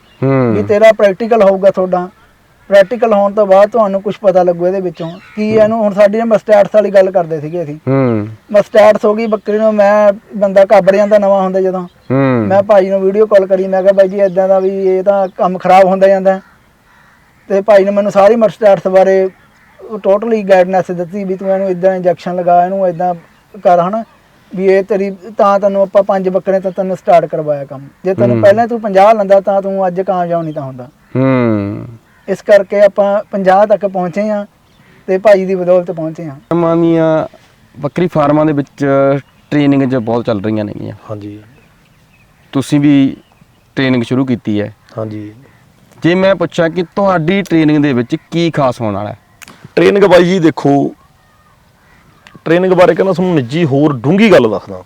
ਵੀ ਤੇਰਾ ਪ੍ਰੈਕਟੀਕਲ ਹੋਊਗਾ ਤੁਹਾਡਾ। ਪ੍ਰੈਕਟੀਕਲ ਹੋਣ ਤੋਂ ਬਾਅਦ ਤੁਹਾਨੂੰ ਕੁਝ ਪਤਾ ਲੱਗੂ ਇਹਦੇ ਵਿੱਚੋਂ ਕੀ ਇਹਨੂੰ ਹੁਣ ਸਾਡੀ ਮਸਟੈਟਸ ਵਾਲੀ ਗੱਲ ਕਰਦੇ ਸੀਗੇ ਅਸੀਂ। ਹੂੰ। ਮਸਟੈਟਸ ਹੋ ਗਈ ਬੱਕਰੀ ਨੂੰ ਮੈਂ ਬੰਦਾ ਘਾਬਰ ਜਾਂਦਾ ਨਵਾਂ ਹੁੰਦਾ ਜਦੋਂ। ਹੂੰ। ਮੈਂ ਭਾਈ ਨੂੰ ਵੀਡੀਓ ਕਾਲ ਕਰੀ ਮੈਂ ਕਿਹਾ ਬਾਈ ਜੀ ਇਦਾਂ ਦਾ ਵੀ ਇਹ ਤਾਂ ਕੰਮ ਖਰਾਬ ਹੁੰਦਾ ਜਾਂਦਾ। ਤੇ ਭਾਈ ਨੇ ਮੈਨੂੰ ਸਾਰੀ ਮਸਟੈਟਸ ਬਾਰੇ ਟੋਟਲੀ ਗਾਈਡਨੈਸ ਦਿੱਤੀ ਵੀ ਤੂੰ ਇਹਨੂੰ ਇਦਾਂ ਇੰਜੈਕਸ਼ਨ ਲਗਾ ਇਹਨੂੰ ਇਦਾਂ ਕਰ ਹਨਾ। ਵੀ ਇਹ ਤੇਰੀ ਤਾਂ ਤੈਨੂੰ ਆਪਾਂ ਪੰਜ ਬੱਕਰੇ ਤੋਂ ਤੈਨੂੰ ਸਟਾਰਟ ਕਰਵਾਇਆ ਕੰਮ। ਜੇ ਤੈਨੂੰ ਪਹਿਲਾਂ ਤੂੰ 50 ਲੰਦਾ ਤਾਂ ਤੂੰ ਅੱਜ ਕਾਮਯਾਬ ਨਹੀਂ ਤਾਂ ਹੁੰਦਾ। ਹੂੰ। ਇਸ ਕਰਕੇ ਆਪਾਂ 50 ਤੱਕ ਪਹੁੰਚੇ ਆ ਤੇ ਭਾਈ ਦੀ ਬਦੌਲਤ ਪਹੁੰਚੇ ਆ ਫਾਰਮਾਂ ਦੀਆਂ ਬੱਕਰੀ ਫਾਰਮਾਂ ਦੇ ਵਿੱਚ ਟ੍ਰੇਨਿੰਗ ਜ ਬਹੁਤ ਚੱਲ ਰਹੀਆਂ ਨੇਗੀਆਂ। ਹਾਂਜੀ। ਤੁਸੀਂ ਵੀ ਟ੍ਰੇਨਿੰਗ ਸ਼ੁਰੂ ਕੀਤੀ ਹੈ। ਹਾਂਜੀ। ਜੇ ਮੈਂ ਪੁੱਛਾਂ ਕਿ ਤੁਹਾਡੀ ਟ੍ਰੇਨਿੰਗ ਦੇ ਵਿੱਚ ਕੀ ਖਾਸ ਹੋਣ ਵਾਲਾ ਹੈ? ਟ੍ਰੇਨਿੰਗ ਬਾਈ ਜੀ ਦੇਖੋ ਟ੍ਰੇਨਿੰਗ ਬਾਰੇ ਕਹਿੰਦਾ ਤੁਹਾਨੂੰ ਨਿੱਜੀ ਹੋਰ ਡੂੰਗੀ ਗੱਲ ਦੱਸਦਾ।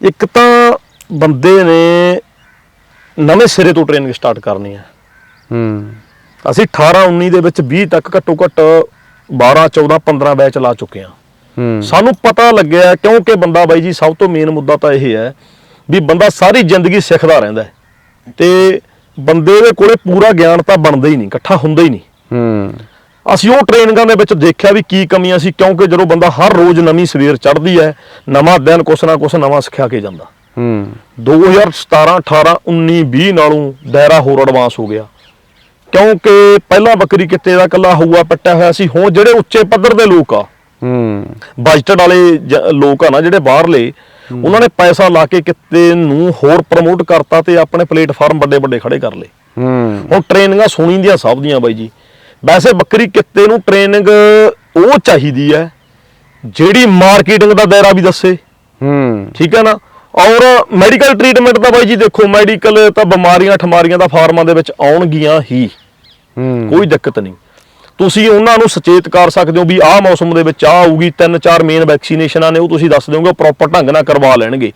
ਇੱਕ ਤਾਂ ਬੰਦੇ ਨੇ ਨਵੇਂ ਸਿਰੇ ਤੋਂ ਟ੍ਰੇਨਿੰਗ ਸਟਾਰਟ ਕਰਨੀ ਹੈ। ਹੂੰ। ਅਸੀਂ 18 19 ਦੇ ਵਿੱਚ 20 ਤੱਕ ਘੱਟੋ ਘੱਟ 12 14 15 ਬੈਚ ਲਾ ਚੁੱਕੇ ਹਾਂ। ਸਾਨੂੰ ਪਤਾ ਲੱਗਿਆ ਕਿਉਂਕਿ ਬੰਦਾ ਬਾਈ ਜੀ ਸਭ ਤੋਂ ਮੇਨ ਮੁੱਦਾ ਤਾਂ ਇਹ ਹੈ ਵੀ ਬੰਦਾ ਸਾਰੀ ਜ਼ਿੰਦਗੀ ਸਿੱਖਦਾ ਰਹਿੰਦਾ ਤੇ ਬੰਦੇ ਦੇ ਕੋਲੇ ਪੂਰਾ ਗਿਆਨ ਤਾਂ ਬਣਦਾ ਹੀ ਨਹੀਂ ਇਕੱਠਾ ਹੁੰਦਾ ਹੀ ਨਹੀਂ। ਹੂੰ। ਅਸੀਂ ਉਹ ਟ੍ਰੇਨਿੰਗਾਂ ਦੇ ਵਿੱਚ ਦੇਖਿਆ ਵੀ ਕੀ ਕਮੀਆਂ ਸੀ ਕਿਉਂਕਿ ਜਦੋਂ ਬੰਦਾ ਹਰ ਰੋਜ਼ ਨਵੀਂ ਸਵੇਰ ਚੜ੍ਹਦੀ ਹੈ ਨਵਾਂ ਦਿਨ ਕੁਛ ਨਾ ਕੁਛ ਨਵਾਂ ਸਿੱਖਿਆ ਕੇ ਜਾਂਦਾ। ਹੂੰ। 2017 18 19 20 ਨਾਲੋਂ ਦਾਇਰਾ ਹੋਰ ਐਡਵਾਂਸ ਹੋ ਗਿਆ। ਕਿਉਂਕਿ ਪਹਿਲਾਂ ਬੱਕਰੀ ਕਿੱਤੇ ਦਾ ਕੱਲਾ ਹਊਆ ਪੱਟਿਆ ਹੋਇਆ ਸੀ ਹੁਣ ਜਿਹੜੇ ਉੱਚੇ ਪੱਧਰ ਦੇ ਲੋਕ ਆ ਹੂੰ। ਬਜਟਡ ਵਾਲੇ ਜ- ਲੋਕ ਆ ਨਾ ਜਿਹੜੇ ਬਾਹਰਲੇ ਉਹਨਾਂ ਨੇ ਪੈਸਾ ਲਾ ਕੇ ਕਿੱਤੇ ਨੂੰ ਹੋਰ ਪ੍ਰਮੋਟ ਕਰਤਾ ਤੇ ਆਪਣੇ ਪਲੇਟਫਾਰਮ ਵੱਡੇ ਵੱਡੇ ਖੜੇ ਕਰ ਲਏ। ਹੂੰ। ਹੁਣ ਟ੍ਰੇਨਿੰਗਾਂ ਸੁਣੀ ਦੀਆਂ ਸਭ ਦੀਆਂ ਬਾਈ ਜੀ। ਵੈਸੇ ਬੱਕਰੀ ਕਿੱਤੇ ਨੂੰ ਟ੍ਰੇਨਿੰਗ ਉਹ ਚਾਹੀਦੀ ਹੈ ਜਿਹੜੀ ਮਾਰਕੀਟਿੰਗ ਦਾ ਦਾਇਰਾ ਵੀ ਦੱਸੇ। ਹੂੰ। ਠੀਕ ਹੈ ਨਾ? ਔਰ ਮੈਡੀਕਲ ਟ੍ਰੀਟਮੈਂਟ ਦਾ ਬਾਈ ਜੀ ਦੇਖੋ ਮੈਡੀਕਲ ਤਾਂ ਬਿਮਾਰੀਆਂ ਠਮਾਰੀਆਂ ਦਾ ਫਾਰਮਾਂ ਦੇ ਵਿੱਚ ਆਉਣਗੀਆਂ ਹੀ ਹੂੰ। ਕੋਈ ਦਿੱਕਤ ਨਹੀਂ। ਤੁਸੀਂ ਉਹਨਾਂ ਨੂੰ ਸੁਚੇਤ ਕਰ ਸਕਦੇ ਹੋ ਵੀ ਆਹ ਮੌਸਮ ਦੇ ਵਿੱਚ ਆਹ ਆਊਗੀ ਤਿੰਨ ਚਾਰ ਮੇਨ ਵੈਕਸੀਨੇਸ਼ਨਾਂ ਨੇ ਉਹ ਤੁਸੀਂ ਦੱਸ ਦਿਓਗੇ ਪ੍ਰੋਪਰ ਢੰਗ ਨਾਲ ਕਰਵਾ ਲੈਣਗੇ।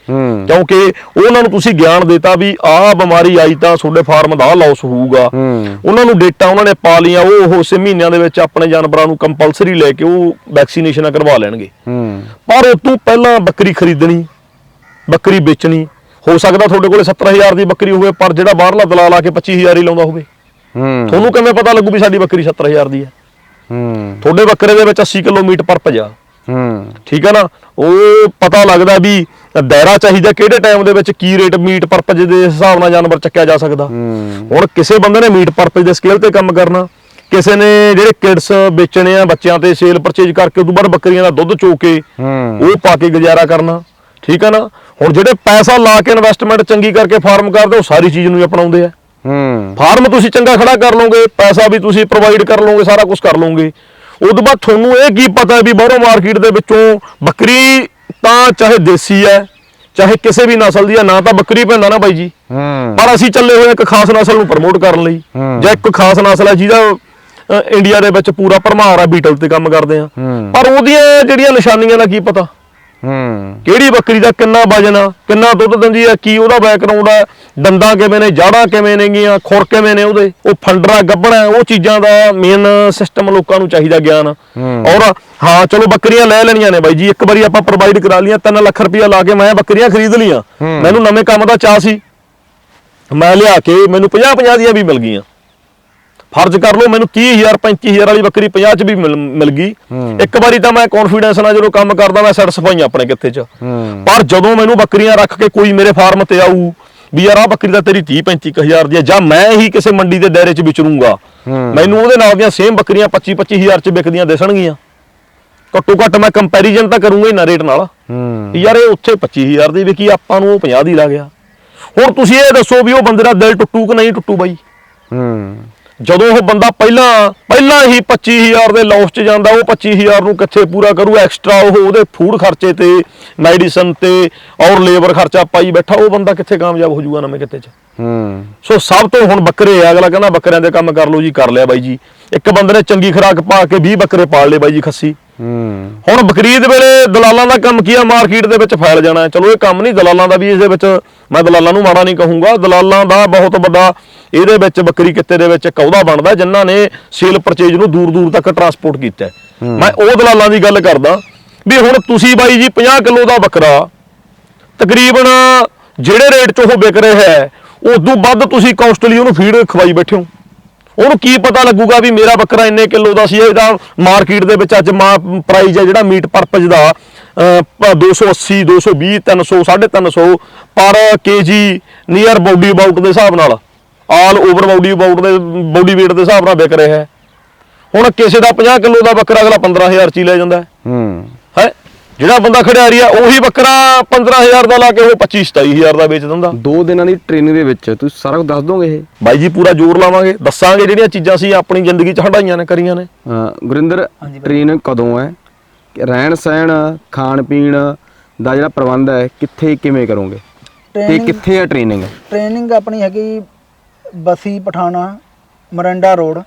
ਕਿਉਂਕਿ ਉਹਨਾਂ ਨੂੰ ਤੁਸੀਂ ਗਿਆਨ ਦਿੱਤਾ ਵੀ ਆਹ ਬਿਮਾਰੀ ਆਈ ਤਾਂ ਤੁਹਾਡੇ ਫਾਰਮ ਦਾ ਲਾਸ ਹੋਊਗਾ। ਉਹਨਾਂ ਨੂੰ ਡੇਟਾ ਉਹਨਾਂ ਨੇ ਪਾ ਲਿਆ ਉਹ ਉਸੇ ਮਹੀਨਿਆਂ ਦੇ ਵਿੱਚ ਆਪਣੇ ਜਾਨਵਰਾਂ ਨੂੰ ਕੰਪਲਸਰੀ ਲੈ ਕੇ ਉਹ ਵੈਕਸੀਨੇਸ਼ਨਾਂ ਕਰਵਾ ਲੈਣਗੇ। ਪਰ ਉਹ ਤੋਂ ਪਹਿਲਾਂ ਬੱਕਰੀ ਖਰੀਦਣੀ ਬੱਕਰੀ ਵੇਚਣੀ ਹੋ ਸਕਦਾ ਤੁਹਾਡੇ ਕੋਲੇ 70000 ਦੀ ਬੱਕਰੀ ਹੋਵੇ ਪਰ ਜਿਹੜਾ ਬਾਹਰਲਾ ਦਲਾਲ ਆ ਕੇ 25000 ਹੀ ਲਾਉਂਦਾ ਹੋਵੇ। ਤੁਹਾਨੂੰ ਕਿਵੇਂ ਪਤਾ ਲੱਗੂ ਵੀ ਸਾਡੀ ਬੱਕਰੀ 70000 ਦੀ ਹੈ? ਹੂੰ। ਤੁਹਾਡੇ ਬੱਕਰੇ ਦੇ ਵਿੱਚ 80 ਕਿਲੋ ਮੀਟ ਪਰ ਭਜਾ ਹੂੰ। ਠੀਕ ਹੈ ਨਾ? ਉਹ ਪਤਾ ਲੱਗਦਾ ਵੀ ਦਾਇਰਾ ਚਾਹੀਦਾ ਕਿਹੜੇ ਟਾਈਮ ਦੇ ਵਿੱਚ ਕੀ ਰੇਟ ਮੀਟ ਪਰਪਸ ਦੇ ਹਿਸਾਬ ਨਾਲ ਜਾਨਵਰ ਚੱਕਿਆ ਜਾ ਸਕਦਾ। ਹੁਣ ਕਿਸੇ ਬੰਦੇ ਨੇ ਮੀਟ ਪਰਪਸ ਦੇ ਸਕੇਲ ਤੇ ਕੰਮ ਕਰਨਾ। ਕਿਸੇ ਨੇ ਜਿਹੜੇ ਕਿਡਸ ਵੇਚਣੇ ਆ ਬੱਚਿਆਂ ਤੇ ਸੇਲ ਪਰਚੇਜ ਕਰਕੇ ਉਦੋਂ ਬਾਅਦ ਬੱਕਰੀਆਂ ਦਾ ਦੁੱਧ ਚੋ ਕੇ ਉਹ ਪਾ ਕੇ ਗੁਜ਼ਾਰਾ ਕਰਨਾ। ਠੀਕ ਹੈ ਨਾ? ਹੁਣ ਜਿਹੜੇ ਪੈਸਾ ਲਾ ਕੇ ਇਨਵੈਸਟਮੈਂਟ ਚੰਗੀ ਕਰਕੇ ਫਾਰਮ ਕਰਦੇ ਉਹ ਸਾਰੀ ਚੀਜ਼ ਨੂੰ ਹੀ ਅਪਣਾਉਂਦੇ ਆ। ਹੂੰ। ਫਾਰਮ ਤੁਸੀਂ ਚੰਗਾ ਖੜਾ ਕਰ ਲਓਗੇ ਪੈਸਾ ਵੀ ਤੁਸੀਂ ਪ੍ਰੋਵਾਈਡ ਕਰ ਲਓਗੇ ਸਾਰਾ ਕੁਝ ਕਰ ਲਓਗੇ। ਉਦੋਂ ਬਾਅਦ ਤੁਹਾਨੂੰ ਇਹ ਕੀ ਪਤਾ ਵੀ ਬਾਹਰੋਂ ਮਾਰਕੀਟ ਦੇ ਵਿੱਚੋਂ ਬੱਕਰੀ ਤਾਂ ਚਾਹੇ ਦੇਸੀ ਹੈ ਚਾਹੇ ਕਿਸੇ ਵੀ ਨਸਲ ਦੀ ਹੈ ਨਾ ਤਾਂ ਬੱਕਰੀ ਪੈਂਦਾ ਨਾ ਬਾਈ ਜੀ। ਹੂੰ। ਪਰ ਅਸੀਂ ਚੱਲੇ ਹੋਏ ਇੱਕ ਖਾਸ ਨਸਲ ਨੂੰ ਪ੍ਰਮੋਟ ਕਰਨ ਲਈ। ਜਾਂ ਇੱਕ ਖਾਸ ਨਸਲ ਹੈ ਜਿਹਦਾ ਇੰਡੀਆ ਦੇ ਵਿੱਚ ਪੂਰਾ ਭਰਮਾਰ ਆ ਬੀਟਲ ਤੇ ਕੰਮ ਕਰਦੇ ਆ। ਪਰ ਉਹਦੀਆਂ ਜਿਹੜੀਆਂ ਨਿਸ਼ਾਨੀਆਂ ਦਾ ਕੀ ਪਤਾ? ਹੂੰ। ਕਿਹੜੀ ਬੱਕਰੀ ਦਾ ਕਿੰਨਾ ਵਜਨ ਆ? ਕਿੰਨਾ ਦੁੱਧ ਦਿੰਦੀ ਆ? ਕੀ ਉਹਦਾ ਬੈਕਗ੍ਰਾਉਂਡ ਆ? ਦੰਦਾਂ ਕਿਵੇਂ ਨੇ? ਜਾੜਾਂ ਕਿਵੇਂ ਨੇਗੀਆਂ? ਖੁਰ ਕਿਵੇਂ ਨੇ ਉਹਦੇ? ਉਹ ਫੰਡਰਾ ਗੱਬਣਾ ਉਹ ਚੀਜ਼ਾਂ ਦਾ ਮੇਨ ਸਿਸਟਮ ਲੋਕਾਂ ਨੂੰ ਚਾਹੀਦਾ ਗਿਆਨ। ਔਰ ਹਾਂ ਚਲੋ ਬੱਕਰੀਆਂ ਲੈ ਲੈਣੀਆਂ ਨੇ ਬਾਈ ਜੀ। ਇੱਕ ਵਾਰੀ ਆਪਾਂ ਪ੍ਰੋਵਾਈਡ ਕਰਾ ਲੀਆਂ 3 ਲੱਖ ਰੁਪਇਆ ਲਾ ਕੇ ਮੈਂ ਬੱਕਰੀਆਂ ਖਰੀਦ ਲੀਆਂ। ਮੈਨੂੰ ਨਵੇਂ ਕੰਮ ਦਾ ਚਾਹ ਸੀ। ਮੈਂ ਲਿਆ ਕੇ ਮੈਨੂੰ 50 50 ਦੀਆਂ ਵੀ ਮਿਲ ਗਈਆਂ। ਫਰਜ਼ ਕਰ ਲਓ ਮੈਨੂੰ 30000 35000 ਵਾਲੀ ਬੱਕਰੀ 50 ਚ ਵੀ ਮਿਲ ਗਈ। ਇੱਕ ਵਾਰੀ ਤਾਂ ਮੈਂ ਕੌਨਫੀਡੈਂਸ ਨਾਲ ਜਦੋਂ ਕੰਮ ਕਰਦਾ ਮੈਂ ਸੈਟੀਸਫਾਈ ਆਪਣੇ ਕਿੱਥੇ ਚ। ਪਰ ਜਦੋਂ ਮੈਨੂੰ ਬੱਕਰੀਆਂ ਰੱਖ ਕੇ ਕੋਈ ਮੇਰੇ ਫਾਰਮ ਤੇ ਆਊ ਵੀ ਯਾਰ ਆ ਬੱਕਰੀ ਤਾਂ ਤੇਰੀ 30 35 ਹਜ਼ਾਰ ਦੀ ਹੈ ਜਾਂ ਮੈਂ ਹੀ ਕਿਸੇ ਮੰਡੀ ਦੇ ਦਾਇਰੇ 'ਚ ਵਿਚਰੂੰਗਾ। ਮੈਨੂੰ ਉਹਦੇ ਨਾਲ ਦੀਆਂ ਸੇਮ ਬੱਕਰੀਆਂ 25 25 ਹਜ਼ਾਰ 'ਚ ਵਿਕਦੀਆਂ ਦਿਸਣਗੀਆਂ। ਘੱਟੋ ਘੱਟ ਮੈਂ ਕੰਪੈਰੀਜ਼ਨ ਤਾਂ ਕਰੂੰਗਾ ਹੀ ਨਾ ਰੇਟ ਨਾਲ। ਯਾਰ ਇਹ ਉੱਥੇ 25000 ਦੀ ਵਿਕੀ ਆਪਾਂ ਨੂੰ ਉਹ 50 ਦੀ ਲੱਗ ਗਿਆ। ਹੁਣ ਤੁਸੀਂ ਇਹ ਦੱਸੋ ਵੀ ਉਹ ਬੰਦੇ ਦਾ ਦਿਲ ਟੁੱਟੂ ਕਿ ਨਹੀਂ ਟੁੱਟੂ ਬਾਈ? ਹੂੰ। ਜਦੋਂ ਉਹ ਬੰਦਾ ਪਹਿਲਾਂ ਪਹਿਲਾਂ ਹੀ 25000 ਦੇ ਲਾਸ 'ਚ ਜਾਂਦਾ ਉਹ 25000 ਨੂੰ ਕਿੱਥੇ ਪੂਰਾ ਕਰੂ? ਐਕਸਟਰਾ ਉਹ ਉਹਦੇ ਫੂਡ ਖਰਚੇ ਤੇ ਮੈਡੀਸਨ ਤੇ ਔਰ ਲੇਬਰ ਖਰਚਾ ਪਾਈ ਬੈਠਾ ਉਹ ਬੰਦਾ ਕਿੱਥੇ ਕਾਮਯਾਬ ਹੋ ਜਾਊਗਾ ਨਵੇਂ ਕਿੱਤੇ 'ਚ? ਹੂੰ। ਸੋ ਸਭ ਤੋਂ ਹੁਣ ਬੱਕਰੇ ਆ ਅਗਲਾ ਕਹਿੰਦਾ ਬੱਕਰਿਆਂ ਦੇ ਕੰਮ ਕਰ ਲਓ ਜੀ ਕਰ ਲਿਆ ਬਾਈ ਜੀ। ਇੱਕ ਬੰਦੇ ਨੇ ਚੰਗੀ ਖੁਰਾਕ ਪਾ ਕੇ 20 ਬੱਕਰੇ ਪਾਲ ਲਏ ਬਾਈ ਜੀ ਖੱਸੀ। ਹੂੰ ਹੁਣ ਬਕਰੀਦ ਵੇਲੇ ਦਲਾਲਾਂ ਦਾ ਕੰਮ ਕੀ ਆ? ਮਾਰਕੀਟ ਦੇ ਵਿੱਚ ਫੈਲ ਜਾਣਾ ਹੈ। ਚਲੋ ਇਹ ਕੰਮ ਨਹੀਂ ਦਲਾਲਾਂ ਦਾ ਵੀ ਇਸ ਦੇ ਵਿੱਚ ਮੈਂ ਦਲਾਲਾਂ ਨੂੰ ਮਾੜਾ ਨਹੀਂ ਕਹੂੰਗਾ। ਦਲਾਲਾਂ ਦਾ ਬਹੁਤ ਵੱਡਾ ਇਹਦੇ ਵਿੱਚ ਬੱਕਰੀ ਕਿੱਤੇ ਦੇ ਵਿੱਚ ਇੱਕ ਉਹਦਾ ਬਣਦਾ ਜਿਨ੍ਹਾਂ ਨੇ ਸੇਲ ਪਰਚੇਜ ਨੂੰ ਦੂਰ ਦੂਰ ਤੱਕ ਟਰਾਂਸਪੋਰਟ ਕੀਤਾ। ਮੈਂ ਉਹ ਦਲਾਲਾਂ ਦੀ ਗੱਲ ਕਰਦਾ ਵੀ ਹੁਣ ਤੁਸੀਂ ਬਾਈ ਜੀ 50 ਕਿਲੋ ਦਾ ਬੱਕਰਾ ਤਕਰੀਬਨ ਜਿਹੜੇ ਰੇਟ 'ਚ ਉਹ ਵਿਕ ਰਿਹਾ ਹੈ ਉਦੋਂ ਵੱਧ ਤੁਸੀਂ ਕਾਸਟਲੀ ਉਹਨੂੰ ਫੀਡ ਖਵਾਈ ਬੈਠੇ ਹੋ। ਉਹਨੂੰ ਕੀ ਪਤਾ ਲੱਗੂਗਾ ਵੀ ਮੇਰਾ ਬੱਕਰਾ ਇੰਨੇ ਕਿਲੋ ਦਾ ਸੀ ਇਹਦਾ ਮਾਰਕੀਟ ਦੇ ਵਿੱਚ ਅੱਜ ਪ੍ਰਾਈਸ ਹੈ ਜਿਹੜਾ ਮੀਟ ਪਰਪਸ ਦਾ। ਅਹ, ਪ- 280 220 300 350 ਪਰ ਕੇਜੀ ਨੀਅਰ ਬਾਡੀ ਅਬਾਊਟ ਦੇ ਹਿਸਾਬ ਨਾਲ। ਆਲ ਓਵਰ ਬਾਡੀ ਅਬਾਊਟ ਦੇ ਬਾਡੀ weight ਦੇ ਹਿਸਾਬ ਨਾਲ ਵਿਕ ਰਿਹਾ ਹੈ। ਹੁਣ ਕਿਸੇ ਦਾ 50 ਕਿਲੋ ਦਾ ਬੱਕਰਾ ਅਗਲਾ 15000 ਚ ਹੀ ਲੈ ਜਾਂਦਾ ਹੂੰ। ਜਿਹੜਾ ਬੰਦਾ ਖਿਡਾਰੀ ਆ ਉਹੀ ਬੱਕਰਾ 15000 ਦਾ ਲਾ ਕੇ ਉਹ 25 27000 ਦਾ ਵੇਚ ਦਿੰਦਾ। ਦੋ ਦਿਨਾਂ ਦੀ ਟ੍ਰੇਨਿੰਗ ਦੇ ਵਿੱਚ ਤੁਸੀਂ ਸਾਰਾ ਕੁਝ ਦੱਸ ਦੋਗੇ ਇਹ? ਬਾਈ ਜੀ ਪੂਰਾ ਜ਼ੋਰ ਲਾਵਾਂਗੇ। ਦੱਸਾਂਗੇ ਜਿਹੜੀਆਂ ਚੀਜ਼ਾਂ ਸੀ ਆਪਣੀ ਜ਼ਿੰਦਗੀ 'ਚ ਹੰਡਾਈਆਂ ਨੇ ਕਰੀਆਂ ਨੇ। ਅਹ ਗੁਰਿੰਦਰ ਹਾਂਜੀ ਬਾਈ। ਟ੍ਰੇਨ ਕਦੋਂ ਹੈ? ਰਹਿਣ ਸਹਿਣ ਖਾਣ ਪੀਣ ਦਾ ਜਿਹੜਾ ਪ੍ਰਬੰਧ ਹੈ ਕਿੱਥੇ ਕਿਵੇਂ ਕਰੋਗੇ? ਤੇ ਟ੍ਰੇਨਿੰਗ ਕਿੱਥੇ ਹੈ ਟ੍ਰੇਨਿੰਗ ਟ੍ਰੇਨਿੰਗ ਆਪਣੀ ਹੈਗੀ ਬਸੀ ਪਠਾਣਾ ਮਰੰਡਾ ਰੋਡ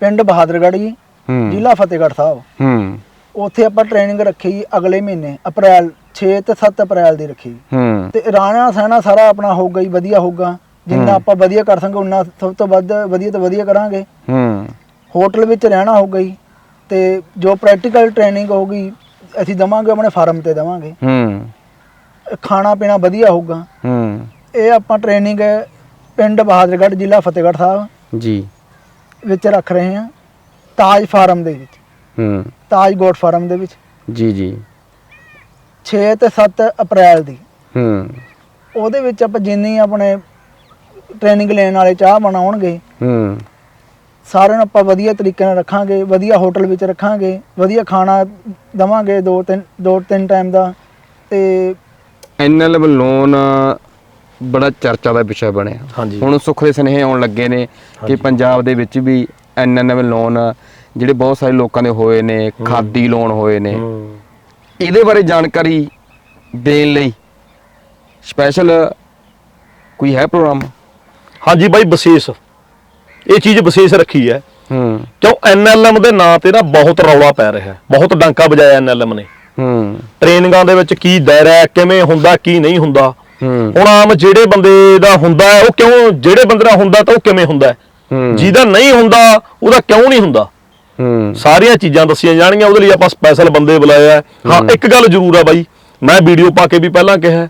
ਪਿੰਡ ਬਹਾਦਰਗੜ੍ਹ ਜੀ ਹੂੰ। ਜ਼ਿਲ੍ਹਾ ਫਤਿਹਗੜ੍ਹ ਸਾਹਿਬ। ਹੂੰ। ਉੱਥੇ ਆਪਾਂ ਟ੍ਰੇਨਿੰਗ ਰੱਖੀ ਜੀ ਅਗਲੇ ਮਹੀਨੇ ਅਪ੍ਰੈਲ 6 ਤੇ 7 ਅਪ੍ਰੈਲ ਦੀ ਰੱਖੀ। ਹੂੰ। ਤੇ ਰਾਣਾ ਸਹਿਣਾ ਸਾਰਾ ਆਪਣਾ ਹੋਊਗਾ ਜੀ ਵਧੀਆ ਹੋਊਗਾ ਜਿੰਨਾ ਆਪਾਂ ਵਧੀਆ ਕਰ ਸਕਾਂਗੇ ਉਨਾ ਸਭ ਤੋਂ ਵੱਧ ਵਧੀਆ ਤੋਂ ਵਧੀਆ ਕਰਾਂਗੇ। ਹੂੰ। ਹੋਟਲ ਵਿੱਚ ਰਹਿਣਾ ਹੋਊਗਾ ਜੀ। ਤੇ ਜੋ ਪ੍ਰੈਕਟੀਕਲ ਟ੍ਰੇਨਿੰਗ ਹੋਊਗੀ ਅਸੀਂ ਦਵਾਂਗੇ ਆਪਣੇ ਫਾਰਮ ਤੇ ਦਵਾਂਗੇ। ਹੂੰ। ਖਾਣਾ ਪੀਣਾ ਵਧੀਆ ਹੋਊਗਾ ਹੂੰ। ਇਹ ਆਪਾਂ ਟ੍ਰੇਨਿੰਗ ਪਿੰਡ ਬਹਾਦਰਗੜ੍ਹ ਜ਼ਿਲ੍ਹਾ ਫਤਿਹਗੜ੍ਹ ਸਾਹਿਬ ਜੀ। ਵਿੱਚ ਰੱਖ ਰਹੇ ਹਾਂ ਤਾਜ ਫਾਰਮ ਦੇ ਵਿੱਚ। ਹੂੰ। ਤਾਜ ਗੋਟ ਫਾਰਮ ਦੇ ਵਿੱਚ। ਜੀ ਜੀ। 6 ਤੇ 7 ਅਪ੍ਰੈਲ ਦੀ। ਹੂੰ। ਉਹਦੇ ਵਿੱਚ ਆਪਾਂ ਜਿੰਨੀ ਆਪਣੇ ਟ੍ਰੇਨਿੰਗ ਲੈਣ ਵਾਲੇ ਚਾਹ ਬਣਾਉਣਗੇ। ਹੂੰ। ਸਾਰਿਆਂ ਨੂੰ ਆਪਾਂ ਵਧੀਆ ਤਰੀਕੇ ਨਾਲ ਰੱਖਾਂਗੇ ਵਧੀਆ ਹੋਟਲ ਵਿੱਚ ਰੱਖਾਂਗੇ ਵਧੀਆ ਖਾਣਾ ਦਵਾਂਗੇ ਦੋ ਤਿੰਨ ਦੋ ਤਿੰਨ ਟਾਈਮ ਦਾ। ਤੇ ਐਨਐਲਐਮ ਲੋਨ ਬੜਾ ਚਰਚਾ ਦਾ ਵਿਸ਼ਾ ਬਣਿਆ। ਹਾਂਜੀ। ਹੁਣ ਸੁੱਖ ਦੇ ਸੁਨੇਹੇ ਆਉਣ ਲੱਗੇ ਨੇ ਕਿ ਪੰਜਾਬ ਦੇ ਵਿੱਚ ਵੀ ਐਨਐਲਐਮ ਲੋਨ ਜਿਹੜੇ ਬਹੁਤ ਸਾਰੇ ਲੋਕਾਂ ਦੇ ਹੋਏ ਨੇ ਖਾਦੀ ਲੋਨ ਹੋਏ ਨੇ। ਇਹਦੇ ਬਾਰੇ ਜਾਣਕਾਰੀ ਦੇਣ ਲਈ ਸਪੈਸ਼ਲ ਕੋਈ ਹੈ ਪ੍ਰੋਗਰਾਮ ਹਾਂਜੀ ਬਾਈ ਵਿਸ਼ੇਸ਼। ਇਹ ਚੀਜ਼ ਵਿਸ਼ੇਸ਼ ਰੱਖੀ ਹੈ। ਹੂੰ। ਕਿਉਂ ਐਨਐਲਐਮ ਦੇ ਨਾਂ ਤੇ ਨਾ ਬਹੁਤ ਰੌਲਾ ਪੈ ਰਿਹਾ ਹੈ ਬਹੁਤ ਡਾਂਕਾ ਵਜਾਇਆ ਐਨਐਲਐਮ ਨੇ। ਹੂੰ। ਟ੍ਰੇਨਿੰਗਾਂ ਦੇ ਵਿੱਚ ਕੀ ਦਾਇਰਾ ਕਿਵੇਂ ਹੁੰਦਾ ਕੀ ਨਹੀਂ ਹੁੰਦਾ। ਹੂੰ। ਹੁਣ ਆਮ ਜਿਹੜੇ ਬੰਦੇ ਦਾ ਹੁੰਦਾ ਉਹ ਕਿਉਂ ਜਿਹੜੇ ਬੰਦੇ ਦਾ ਹੁੰਦਾ ਤਾਂ ਉਹ ਕਿਵੇਂ ਹੁੰਦਾ ਜਿਹਦਾ ਨਹੀਂ ਹੁੰਦਾ ਉਹਦਾ ਕਿਉਂ ਨਹੀਂ ਹੁੰਦਾ? ਸਾਰੀਆਂ ਚੀਜ਼ਾਂ ਦੱਸੀਆਂ ਜਾਣਗੀਆਂ ਉਹਦੇ ਲਈ ਆਪਾਂ ਸਪੈਸ਼ਲ ਬੰਦੇ ਬੁਲਾਇਆ ਹੈ। ਹਾਂ ਇੱਕ ਗੱਲ ਜ਼ਰੂਰ ਆ ਬਾਈ ਮੈਂ ਵੀਡੀਓ ਪਾ ਕੇ ਵੀ ਪਹਿਲਾਂ ਕਿਹਾ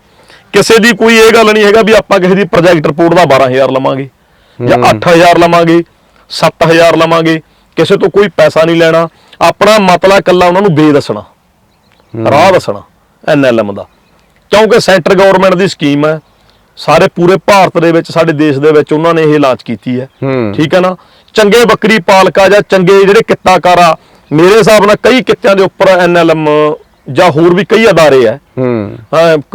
ਕਿਸੇ ਦੀ ਕੋਈ ਇਹ ਗੱਲ ਨਹੀਂ ਹੈਗਾ ਵੀ ਆਪਾਂ ਕਿਸੇ ਦੀ ਪ੍ਰੋਜੈਕਟ ਰਿਪੋਰਟ ਦਾ 12000 ਲਵਾਂਗੇ ਜਾਂ ਹੂੰ। 8000 ਲਵਾਂਗੇ 7000 ਲਵਾਂਗੇ ਕਿਸੇ ਤੋਂ ਕੋਈ ਪੈਸਾ ਨਹੀਂ ਲੈਣਾ ਆਪਣਾ ਮਤਲਬ ਕੱਲਾ ਉਹਨਾਂ ਨੂੰ ਦੇ ਦੱਸਣਾ ਰਾਹ ਦੱਸਣਾ ਐਨਐਲਐਮ ਦਾ ਕਿਉਂਕਿ ਸੈਂਟਰ ਗਵਰਨਮੈਂਟ ਦੀ ਸਕੀਮ ਹੈ ਸਾਰੇ ਪੂਰੇ ਭਾਰਤ ਦੇ ਵਿੱਚ ਸਾਡੇ ਦੇਸ਼ ਦੇ ਵਿੱਚ ਉਹਨਾਂ ਨੇ ਇਹ ਲਾਂਚ ਕੀਤੀ ਹੈ। ਠੀਕ ਹੈ ਨਾ? ਚੰਗੇ ਬੱਕਰੀ ਪਾਲਕਾ ਜਾਂ ਚੰਗੇ ਜਿਹੜੇ ਕਿੱਤਾਕਾਰ ਆ ਮੇਰੇ ਹਿਸਾਬ ਨਾਲ ਕਈ ਕਿੱਤਿਆਂ ਦੇ ਉੱਪਰ ਐਨਐਲਐਮ ਜਾਂ ਹੋਰ ਵੀ ਕਈ ਅਦਾਰੇ ਆ ਹੂੰ।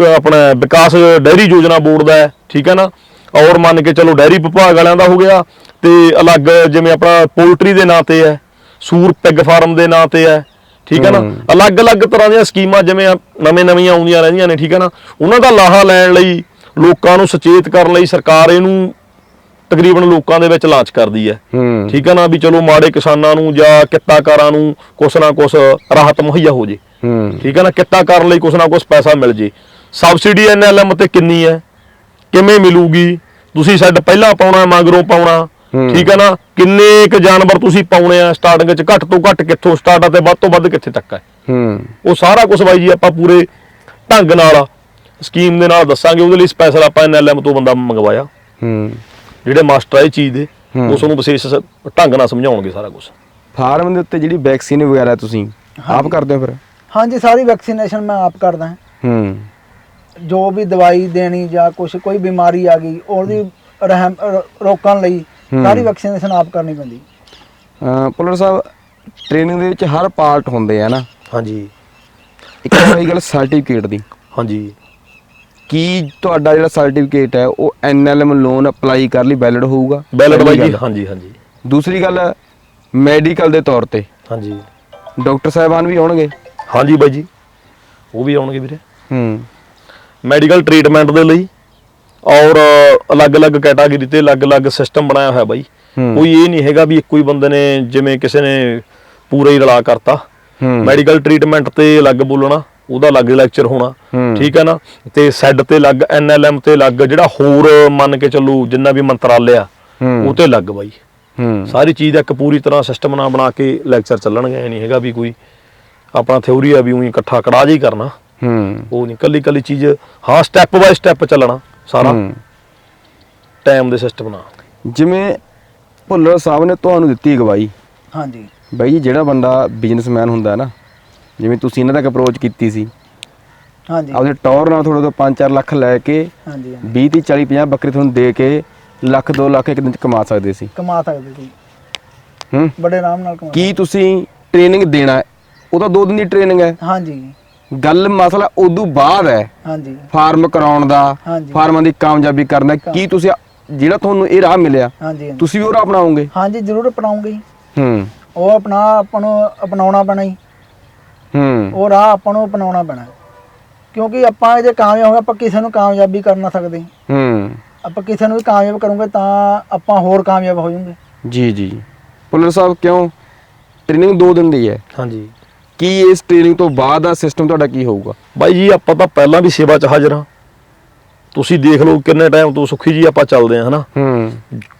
ਆਪਣਾ ਵਿਕਾਸ ਡੈਰੀ ਯੋਜਨਾ ਬੋਰਡ ਦਾ ਹੈ ਠੀਕ ਹੈ ਨਾ? ਔਰ ਮੰਨ ਕੇ ਚਲੋ ਡੈਰੀ ਵਿਭਾਗ ਵਾਲਿਆਂ ਦਾ ਹੋ ਗਿਆ ਤੇ ਅਲੱਗ ਜਿਵੇਂ ਆਪਣਾ ਪੋਲਟਰੀ ਦੇ ਨਾਂ ਤੇ ਹੈ ਸੂਰ ਪਿਗ ਫਾਰਮ ਦੇ ਨਾਂ ਤੇ ਹੈ ਠੀਕ ਹੈ ਨਾ। ਅਲੱਗ-ਅਲੱਗ ਤਰ੍ਹਾਂ ਦੀਆਂ ਸਕੀਮਾਂ ਜਿਵੇਂ ਨਵੇਂ-ਨਵੀਆਂ ਆਉਂਦੀਆਂ ਰਹਿੰਦੀਆਂ ਨੇ ਠੀਕ ਹੈ ਨਾ? ਉਹਨਾਂ ਦਾ ਲਾਹਾ ਲੈਣ ਲਈ ਲੋਕਾਂ ਨੂੰ ਸੁਚੇਤ ਕਰਨ ਲਈ ਸਰਕਾਰ ਇਹਨੂੰ ਤਕਰੀਬਨ ਲੋਕਾਂ ਦੇ ਵਿੱਚ ਲਾਂਚ ਕਰਦੀ ਹੈ। ਹੂੰ। ਠੀਕ ਹੈ ਨਾ ਵੀ ਚਲੋ ਮਾੜੇ ਕਿਸਾਨਾਂ ਨੂੰ ਜਾਂ ਕਿੱਤਾਕਾਰਾਂ ਨੂੰ ਕੁਛ ਨਾ ਕੁਛ ਰਾਹਤ ਮੁਹੱਈਆ ਹੋ ਜੇ। ਹੂੰ। ਠੀਕ ਹੈ ਨਾ ਕਿੱਤਾ ਕਰਨ ਲਈ ਕੁਛ ਨਾ ਕੁਛ ਪੈਸਾ ਮਿਲ ਜੇ। ਸਬਸਿਡੀ ਐਨਐਲਐਮ ਤੇ ਕਿੰਨੀ ਹੈ? ਕਿਵੇਂ ਮਿਲੂਗੀ? ਤੁਸੀਂ ਛੱਡ ਪਹਿਲਾਂ ਪਾਉਣਾ ਮਗਰੋਂ ਪਾਉਣਾ। ਠੀਕ ਹੈ ਨਾ ਕਿੰਨੇ ਕ ਜਾਨਵਰ ਤੁਸੀਂ ਪਾਉਣੇ ਆ ਸਟਾਰਟਿੰਗ ਚ ਘੱਟ ਤੋਂ ਘੱਟ ਕਿੱਥੋਂ ਸਟਾਰਟ ਆ ਤੇ ਵੱਧ ਤੋਂ ਵੱਧ ਕਿੱਥੇ ਤੱਕ ਹੈ ਹੂੰ। ਉਹ ਸਾਰਾ ਕੁਝ ਬਾਈ ਜੀ ਆਪਾਂ ਪੂਰੇ ਢੰਗ ਨਾਲ ਸਕੀਮ ਦੇ ਨਾਲ ਦੱਸਾਂਗੇ ਉਹਦੇ ਲਈ ਸਪੈਸ਼ਲ ਆਪਾਂ ਐਨਐਲਐਮ ਤੋਂ ਬੰਦਾ ਮੰਗਵਾਇਆ। ਹੂੰ। ਜਿਹੜੇ ਮਾਸਟਰ ਆ ਇਹ ਚੀਜ਼ ਦੇ। ਉਸ ਨੂੰ ਵਿਸ਼ੇਸ਼ ਸ- ਢੰਗ ਨਾਲ ਸਮਝਾਉਣਗੇ ਸਾਰਾ ਕੁਝ ਫਾਰਮ ਦੇ ਉੱਤੇ ਜਿਹੜੀ ਵੈਕਸੀਨ ਵਗੈਰਾ ਤੁਸੀਂ ਆਪ ਕਰਦੇ ਹੋ ਫਿਰ? ਹਾਂਜੀ ਸਾਰੀ ਵੈਕਸੀਨੇਸ਼ਨ ਮੈਂ ਆਪ ਕਰਦਾ ਹਾਂ। ਹੂੰ। ਜੋ ਵੀ ਦਵਾਈ ਦੇਣੀ ਜਾਂ ਕੁਛ ਕੋਈ ਬਿਮਾਰੀ ਆ ਗਈ ਉਹਦੀ ਰਹਿਮ ਰੋਕਣ ਲਈ ਹੂੰ। ਸਾਰੀ ਵੈਕਸੀਨੇਸ਼ਨ ਆਪ ਕਰਨੀ ਪੈਂਦੀ। ਅਹ ਪੁੱਲਰ ਸਾਹਿਬ ਟ੍ਰੇਨਿੰਗ ਦੇ ਵਿੱਚ ਹਰ ਪਾਰਟ ਹੁੰਦੇ ਆ ਨਾ। ਹਾਂਜੀ। ਇੱਕ ਤਾਂ ਰਹੀ ਗੱਲ ਸਰਟੀਫਿਕੇਟ ਦੀ। ਹਾਂਜੀ। ਕੀ ਤੁਹਾਡਾ ਜਿਹੜਾ ਸਰਟੀਫਿਕੇਟ ਹੈ ਉਹ ਐਨਐਲਐਮ ਲੋਨ ਅਪਲਾਈ ਕਰ ਲਈ ਵੈਲਿਡ ਹੋਊਗਾ? ਬੈਲਟ ਬਾਈ ਜੀ। ਹਾਂਜੀ ਹਾਂਜੀ। ਦੂਸਰੀ ਗੱਲ ਮੈਡੀਕਲ ਦੇ ਤੌਰ ਤੇ। ਹਾਂਜੀ। ਡਾਕਟਰ ਸਾਹਿਬਾਨ ਵੀ ਆਉਣਗੇ? ਹਾਂਜੀ ਬਾਈ ਜੀ ਉਹ ਵੀ ਆਉਣਗੇ ਵੀਰੇ। ਹੂੰ। ਮੈਡੀਕਲ ਟ੍ਰੀਟਮੈਂਟ ਦੇ ਲਈ ਔਰ ਅਲੱਗ-ਅਲੱਗ ਕੈਟਾਗਰੀ ਤੇ ਅਲੱਗ-ਅਲੱਗ ਸਿਸਟਮ ਬਣਾਇਆ ਹੋਇਆ ਬਾਈ। ਕੋਈ ਇਹ ਨਹੀਂ ਹੈਗਾ ਵੀ ਇੱਕੋ ਹੀ ਬੰਦੇ ਨੇ ਜਿਵੇਂ ਕਿਸੇ ਨੇ ਪੂਰਾ ਹੀ ਰਲਾ ਕਰਤਾ। ਮੈਡੀਕਲ ਟ੍ਰੀਟਮੈਂਟ ਤੇ ਅਲੱਗ ਬੋਲਣਾ। ਉਹਦਾ ਅਲੱਗ ਲੈਕਚਰ ਹੋਣਾ। ਠੀਕ ਹੈ ਨਾ? ਤੇ ਸੈੱਡ ਤੇ ਅਲੱਗ ਐਨਐਲਐਮ ਤੇ ਅਲੱਗ ਜਿਹੜਾ ਹੋਰ ਮੰਨ ਕੇ ਚੱਲੂ ਜਿੰਨਾ ਵੀ ਮੰਤਰਾਲੇ ਆ ਹੂੰ। ਉਹ ਤੇ ਅਲੱਗ ਬਾਈ। ਸਾਰੀ ਚੀਜ਼ ਦਾ ਇੱਕ ਪੂਰੀ ਤਰ੍ਹਾਂ ਸਿਸਟਮ ਨਾਲ ਬਣਾ ਕੇ ਲੈਕਚਰ ਚੱਲਣਗੇ ਨਹੀਂ ਹੈਗਾ ਵੀ ਕੋਈ ਆਪਣਾ ਥਿਉਰੀ ਆ ਵੀ ਉਹੀ ਇਕੱਠਾ ਕੜਾ ਹੀ ਕਰਨਾ। ਹੂੰ। ਉਹ ਨਹੀਂ ਕੱਲੀ ਕੱਲੀ ਚੀਜ਼ ਹਾਂ ਸਟੈਪ ਬਾਈ ਸਟੈਪ ਚੱਲਣਾ ਸਾਰਾ। ਟਾਈਮ ਦੇ ਸਿਸਟਮ ਨਾਲ। ਜਿਵੇਂ ਭੁੱਲਰ ਸਾਹਿਬ ਨੇ ਤੁਹਾਨੂੰ ਦਿੱਤੀ ਗਵਾਹੀ ਹਾਂਜੀ। ਬਾਈ ਜੀ ਜਿਹੜਾ ਬੰਦਾ ਬਿਜ਼ਨਸਮੈਨ ਹੁੰਦਾ ਹੈ ਨਾ ਜਿਵੇਂ ਤੁਸੀਂ ਇਹਨਾਂ ਤੱਕ ਅਪਰੋਚ ਕੀਤੀ ਸੀ। ਹਾਂਜੀ। ਆਪਦੇ ਟੌਰ ਨਾਲ ਥੋੜਾ ਤੋਂ 5-4 ਲੱਖ ਲੈ ਕੇ ਹਾਂਜੀ ਹਾਂਜੀ। 20 30 40 50 ਬੱਕਰੀ ਤੁਹਾਨੂੰ ਦੇ ਕੇ ਲੱਖ 2 ਲੱਖ ਇੱਕ ਦਿਨ ਚ ਕਮਾ ਸਕਦੇ ਸੀ। ਕਮਾ ਸਕਦੇ ਸੀ। ਹੂੰ? ਬੜੇ ਆਰਾਮ ਨਾਲ ਕਮਾ ਕੀ ਤੁਸੀਂ ਟ੍ਰੇਨਿੰਗ ਦੇਣਾ? ਉਹ ਤਾਂ 2 ਦਿਨ ਦੀ ਟ੍ਰੇਨਿੰਗ ਹੈ। ਹਾਂਜੀ। ਗੱਲ ਮਸਲਾ ਉਦੋਂ ਬਾਅਦ ਹੈ। ਹਾਂਜੀ। ਫਾਰਮ ਕਰਾਉਣ ਦਾ ਹਾਂਜੀ। ਫਾਰਮਾਂ ਦੀ ਕਾਮਯਾਬੀ ਕਰਨਾ ਕੀ ਤੁਸੀਂ ਜਿਹੜਾ ਤੁਹਾਨੂੰ ਇਹ ਰਾਹ ਮਿਲਿਆ ਹਾਂਜੀ ਹਾਂਜੀ। ਤੁਸੀਂ ਵੀ ਉਹ ਰਾਹ ਅਪਣਾਓਗੇ? ਹਾਂਜੀ ਜ਼ਰੂਰ ਅਪਣਾਉਂਗੇ। ਹੂੰ। ਉਹ ਆਪਣਾ ਆਪਾਂ ਨੂੰ ਅਪਣਾਉਣਾ ਪੈਣਾ ਜੀ। ਹੂੰ। ਉਹ ਰਾਹ ਆਪਾਂ ਨੂੰ ਅਪਣਾਉਣਾ ਪੈਣਾ। ਕਿਉਂਕਿ ਆਪਾਂ ਜੇ ਕਾਮਯਾਬ ਹੋਗੇ ਆਪਾਂ ਕਿਸੇ ਨੂੰ ਕਾਮਯਾਬੀ ਕਰ ਨਾ ਸਕਦੇ। ਹੂੰ। ਆਪਾਂ ਕਿਸੇ ਨੂੰ ਵੀ ਕਾਮਯਾਬ ਕਰੂੰਗੇ ਤਾਂ ਆਪਾਂ ਹੋਰ ਕਾਮਯਾਬ ਹੋ ਜਾਵਾਂਗੇ। ਜੀ ਜੀ। ਪੁਲਿਸ ਸਾਹਿਬ ਕਿਉਂ? ਟ੍ਰੇਨਿੰਗ 2 ਦਿਨ ਦੀ ਹੈ। ਹਾਂਜੀ। ਕੀ ਇਸ ਟ੍ਰੇਨਿੰਗ ਤੋਂ ਬਾਅਦ ਦਾ ਸਿਸਟਮ ਤੁਹਾਡਾ ਕੀ ਹੋਊਗਾ? ਬਾਈ ਜੀ ਆਪਾਂ ਤਾਂ ਪਹਿਲਾਂ ਵੀ ਸੇਵਾ 'ਚ ਹਾਜ਼ਰ ਹਾਂ। ਤੁਸੀਂ ਦੇਖ ਲਓ ਕਿੰਨੇ ਟਾਈਮ ਤੋਂ ਸੁਖੀ ਜੀ ਆਪਾਂ ਚੱਲਦੇ ਹਾਂ ਹਨਾ? ਹੂੰ।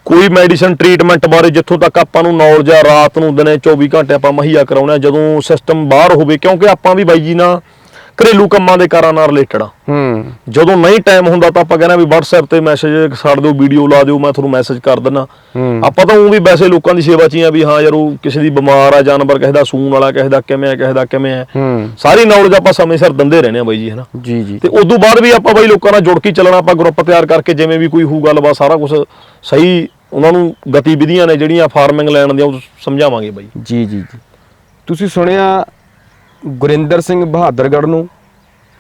ਕੋਈ ਮੈਡੀਸਨ ਟ੍ਰੀਟਮੈਂਟ ਬਾਰੇ ਜਿੱਥੋਂ ਤੱਕ ਆਪਾਂ ਨੂੰ ਨੌਲੇਜ ਆ ਰਾਤ ਨੂੰ ਦਿਨੇ 24 ਘੰਟੇ ਆਪਾਂ ਮੁਹੱਈਆ ਕਰਾਉਣਾ ਜਦੋਂ ਸਿਸਟਮ ਬਾਹਰ ਹੋਵੇ ਕਿਉਂਕਿ ਆਪਾਂ ਵੀ ਬਾਈ ਜੀ ਨਾਲ ਘਰੇਲੂ ਕੰਮਾਂ ਦੇ ਕਾਰਾਂ ਨਾਲ ਰਿਲੇਟਡ ਆ। ਹੂੰ। ਜਦੋਂ ਨਹੀਂ ਟਾਈਮ ਹੁੰਦਾ ਤਾਂ ਆਪਾਂ ਕਹਿੰਦੇ ਵੀ WhatsApp ਤੇ ਮੈਸੇਜ ਛੱਡ ਦਿਓ ਵੀਡੀਓ ਲਾ ਦਿਓ ਮੈਂ ਤੁਹਾਨੂੰ ਮੈਸੇਜ ਕਰ ਦਿੰਦਾ। ਹੂੰ। ਆਪਾਂ ਤਾਂ ਉਹ ਵੀ ਵੈਸੇ ਲੋਕਾਂ ਦੀ ਸੇਵਾ 'ਚ ਆ ਵੀ ਹਾਂ ਯਾਰ ਉਹ ਕਿਸੇ ਦੀ ਬਿਮਾਰ ਆ ਜਾਨਵਰ ਕਿਸੇ ਦਾ ਸੂਣ ਵਾਲਾ ਕਿਸੇ ਦਾ ਕਿਵੇਂ ਆ ਕਿਸੇ ਦਾ ਕਿਵੇਂ ਆ। ਹੂੰ। ਸਾਰੀ ਨੌਲੇਜ ਆਪਾਂ ਸਮੇਂ ਸਿਰ ਦਿੰਦੇ ਰਹਿੰਦੇ ਆ ਬਾਈ ਜੀ ਹਨਾ? ਜੀ ਜੀ। ਤੇ ਉਦੋਂ ਬਾਅਦ ਵੀ ਆਪਾਂ ਬਾਈ ਲੋਕਾਂ ਨਾਲ ਜੁੜ ਕੇ ਚੱਲਣਾ ਆਪਾਂ ਗਰੁੱਪ ਤਿਆਰ ਕਰਕੇ ਜਿਵੇਂ ਵੀ ਕੋਈ ਹੋਊ ਗੱਲਬਾਤ ਸਾਰਾ ਕੁਝ ਸਹੀ ਉਹਨਾਂ ਨੂੰ ਗਤੀਵਿਧੀਆਂ ਨੇ ਜਿਹੜੀਆਂ ਫਾਰਮਿੰਗ ਲੈਣ ਦੀਆਂ ਉਹ ਸਮਝਾਵਾਂਗੇ ਬਾਈ। ਜੀ ਜੀ ਜੀ। ਤੁਸੀਂ ਸੁਣਿਆ ਗੁਰਿੰਦਰ ਸਿੰਘ ਬਹਾਦਰਗੜ੍ਹ ਨੂੰ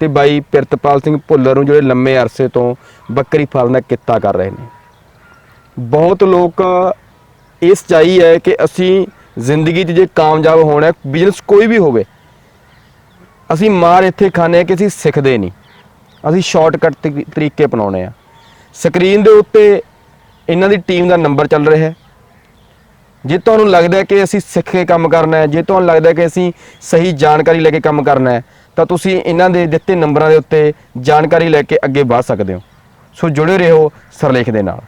ਤੇ ਬਾਈ ਪਿਰਤਪਾਲ ਸਿੰਘ ਭੁੱਲਰ ਨੂੰ ਜਿਹੜੇ ਲੰਮੇ ਅਰਸੇ ਤੋਂ ਬੱਕਰੀ ਫਾਰਮ ਦਾ ਕਿੱਤਾ ਕਰ ਰਹੇ ਨੇ। ਬਹੁਤ ਲੋਕ ਇਹ ਸੱਚਾਈ ਹੈ ਕਿ ਅਸੀਂ ਜ਼ਿੰਦਗੀ 'ਚ ਜੇ ਕਾਮਯਾਬ ਹੋਣਾ ਬਿਜ਼ਨਸ ਕੋਈ ਵੀ ਹੋਵੇ, ਅਸੀਂ ਮਾਰ ਇੱਥੇ ਖਾਣੇ ਆ ਕਿ ਅਸੀਂ ਸਿੱਖਦੇ ਨਹੀਂ। ਅਸੀਂ ਸ਼ਾਰਟਕਟ ਤਰੀਕੇ ਅਪਣਾਉਣੇ ਆ ਸਕਰੀਨ ਦੇ ਉੱਤੇ ਇਹਨਾਂ ਦੀ ਟੀਮ ਦਾ ਨੰਬਰ ਚੱਲ ਰਿਹਾ ਹੈ। ਜੇ ਤੁਹਾਨੂੰ ਲੱਗਦਾ ਹੈ ਕਿ ਅਸੀਂ ਸਿੱਖ ਕੇ ਕੰਮ ਕਰਨਾ ਹੈ, ਜੇ ਤੁਹਾਨੂੰ ਲੱਗਦਾ ਹੈ ਕਿ ਅਸੀਂ ਸਹੀ ਜਾਣਕਾਰੀ ਲੈ ਕੇ ਕੰਮ ਕਰਨਾ ਹੈ, ਤਾਂ ਤੁਸੀਂ ਇਹਨਾਂ ਦੇ ਦਿੱਤੇ ਨੰਬਰਾਂ ਦੇ ਉੱਤੇ ਜਾਣਕਾਰੀ ਲੈ ਕੇ ਅੱਗੇ ਵਧ ਸਕਦੇ ਹੋ। ਸੋ ਜੁੜੇ ਰਹੋ ਸਰਲੇਖ ਦੇ ਨਾਲ।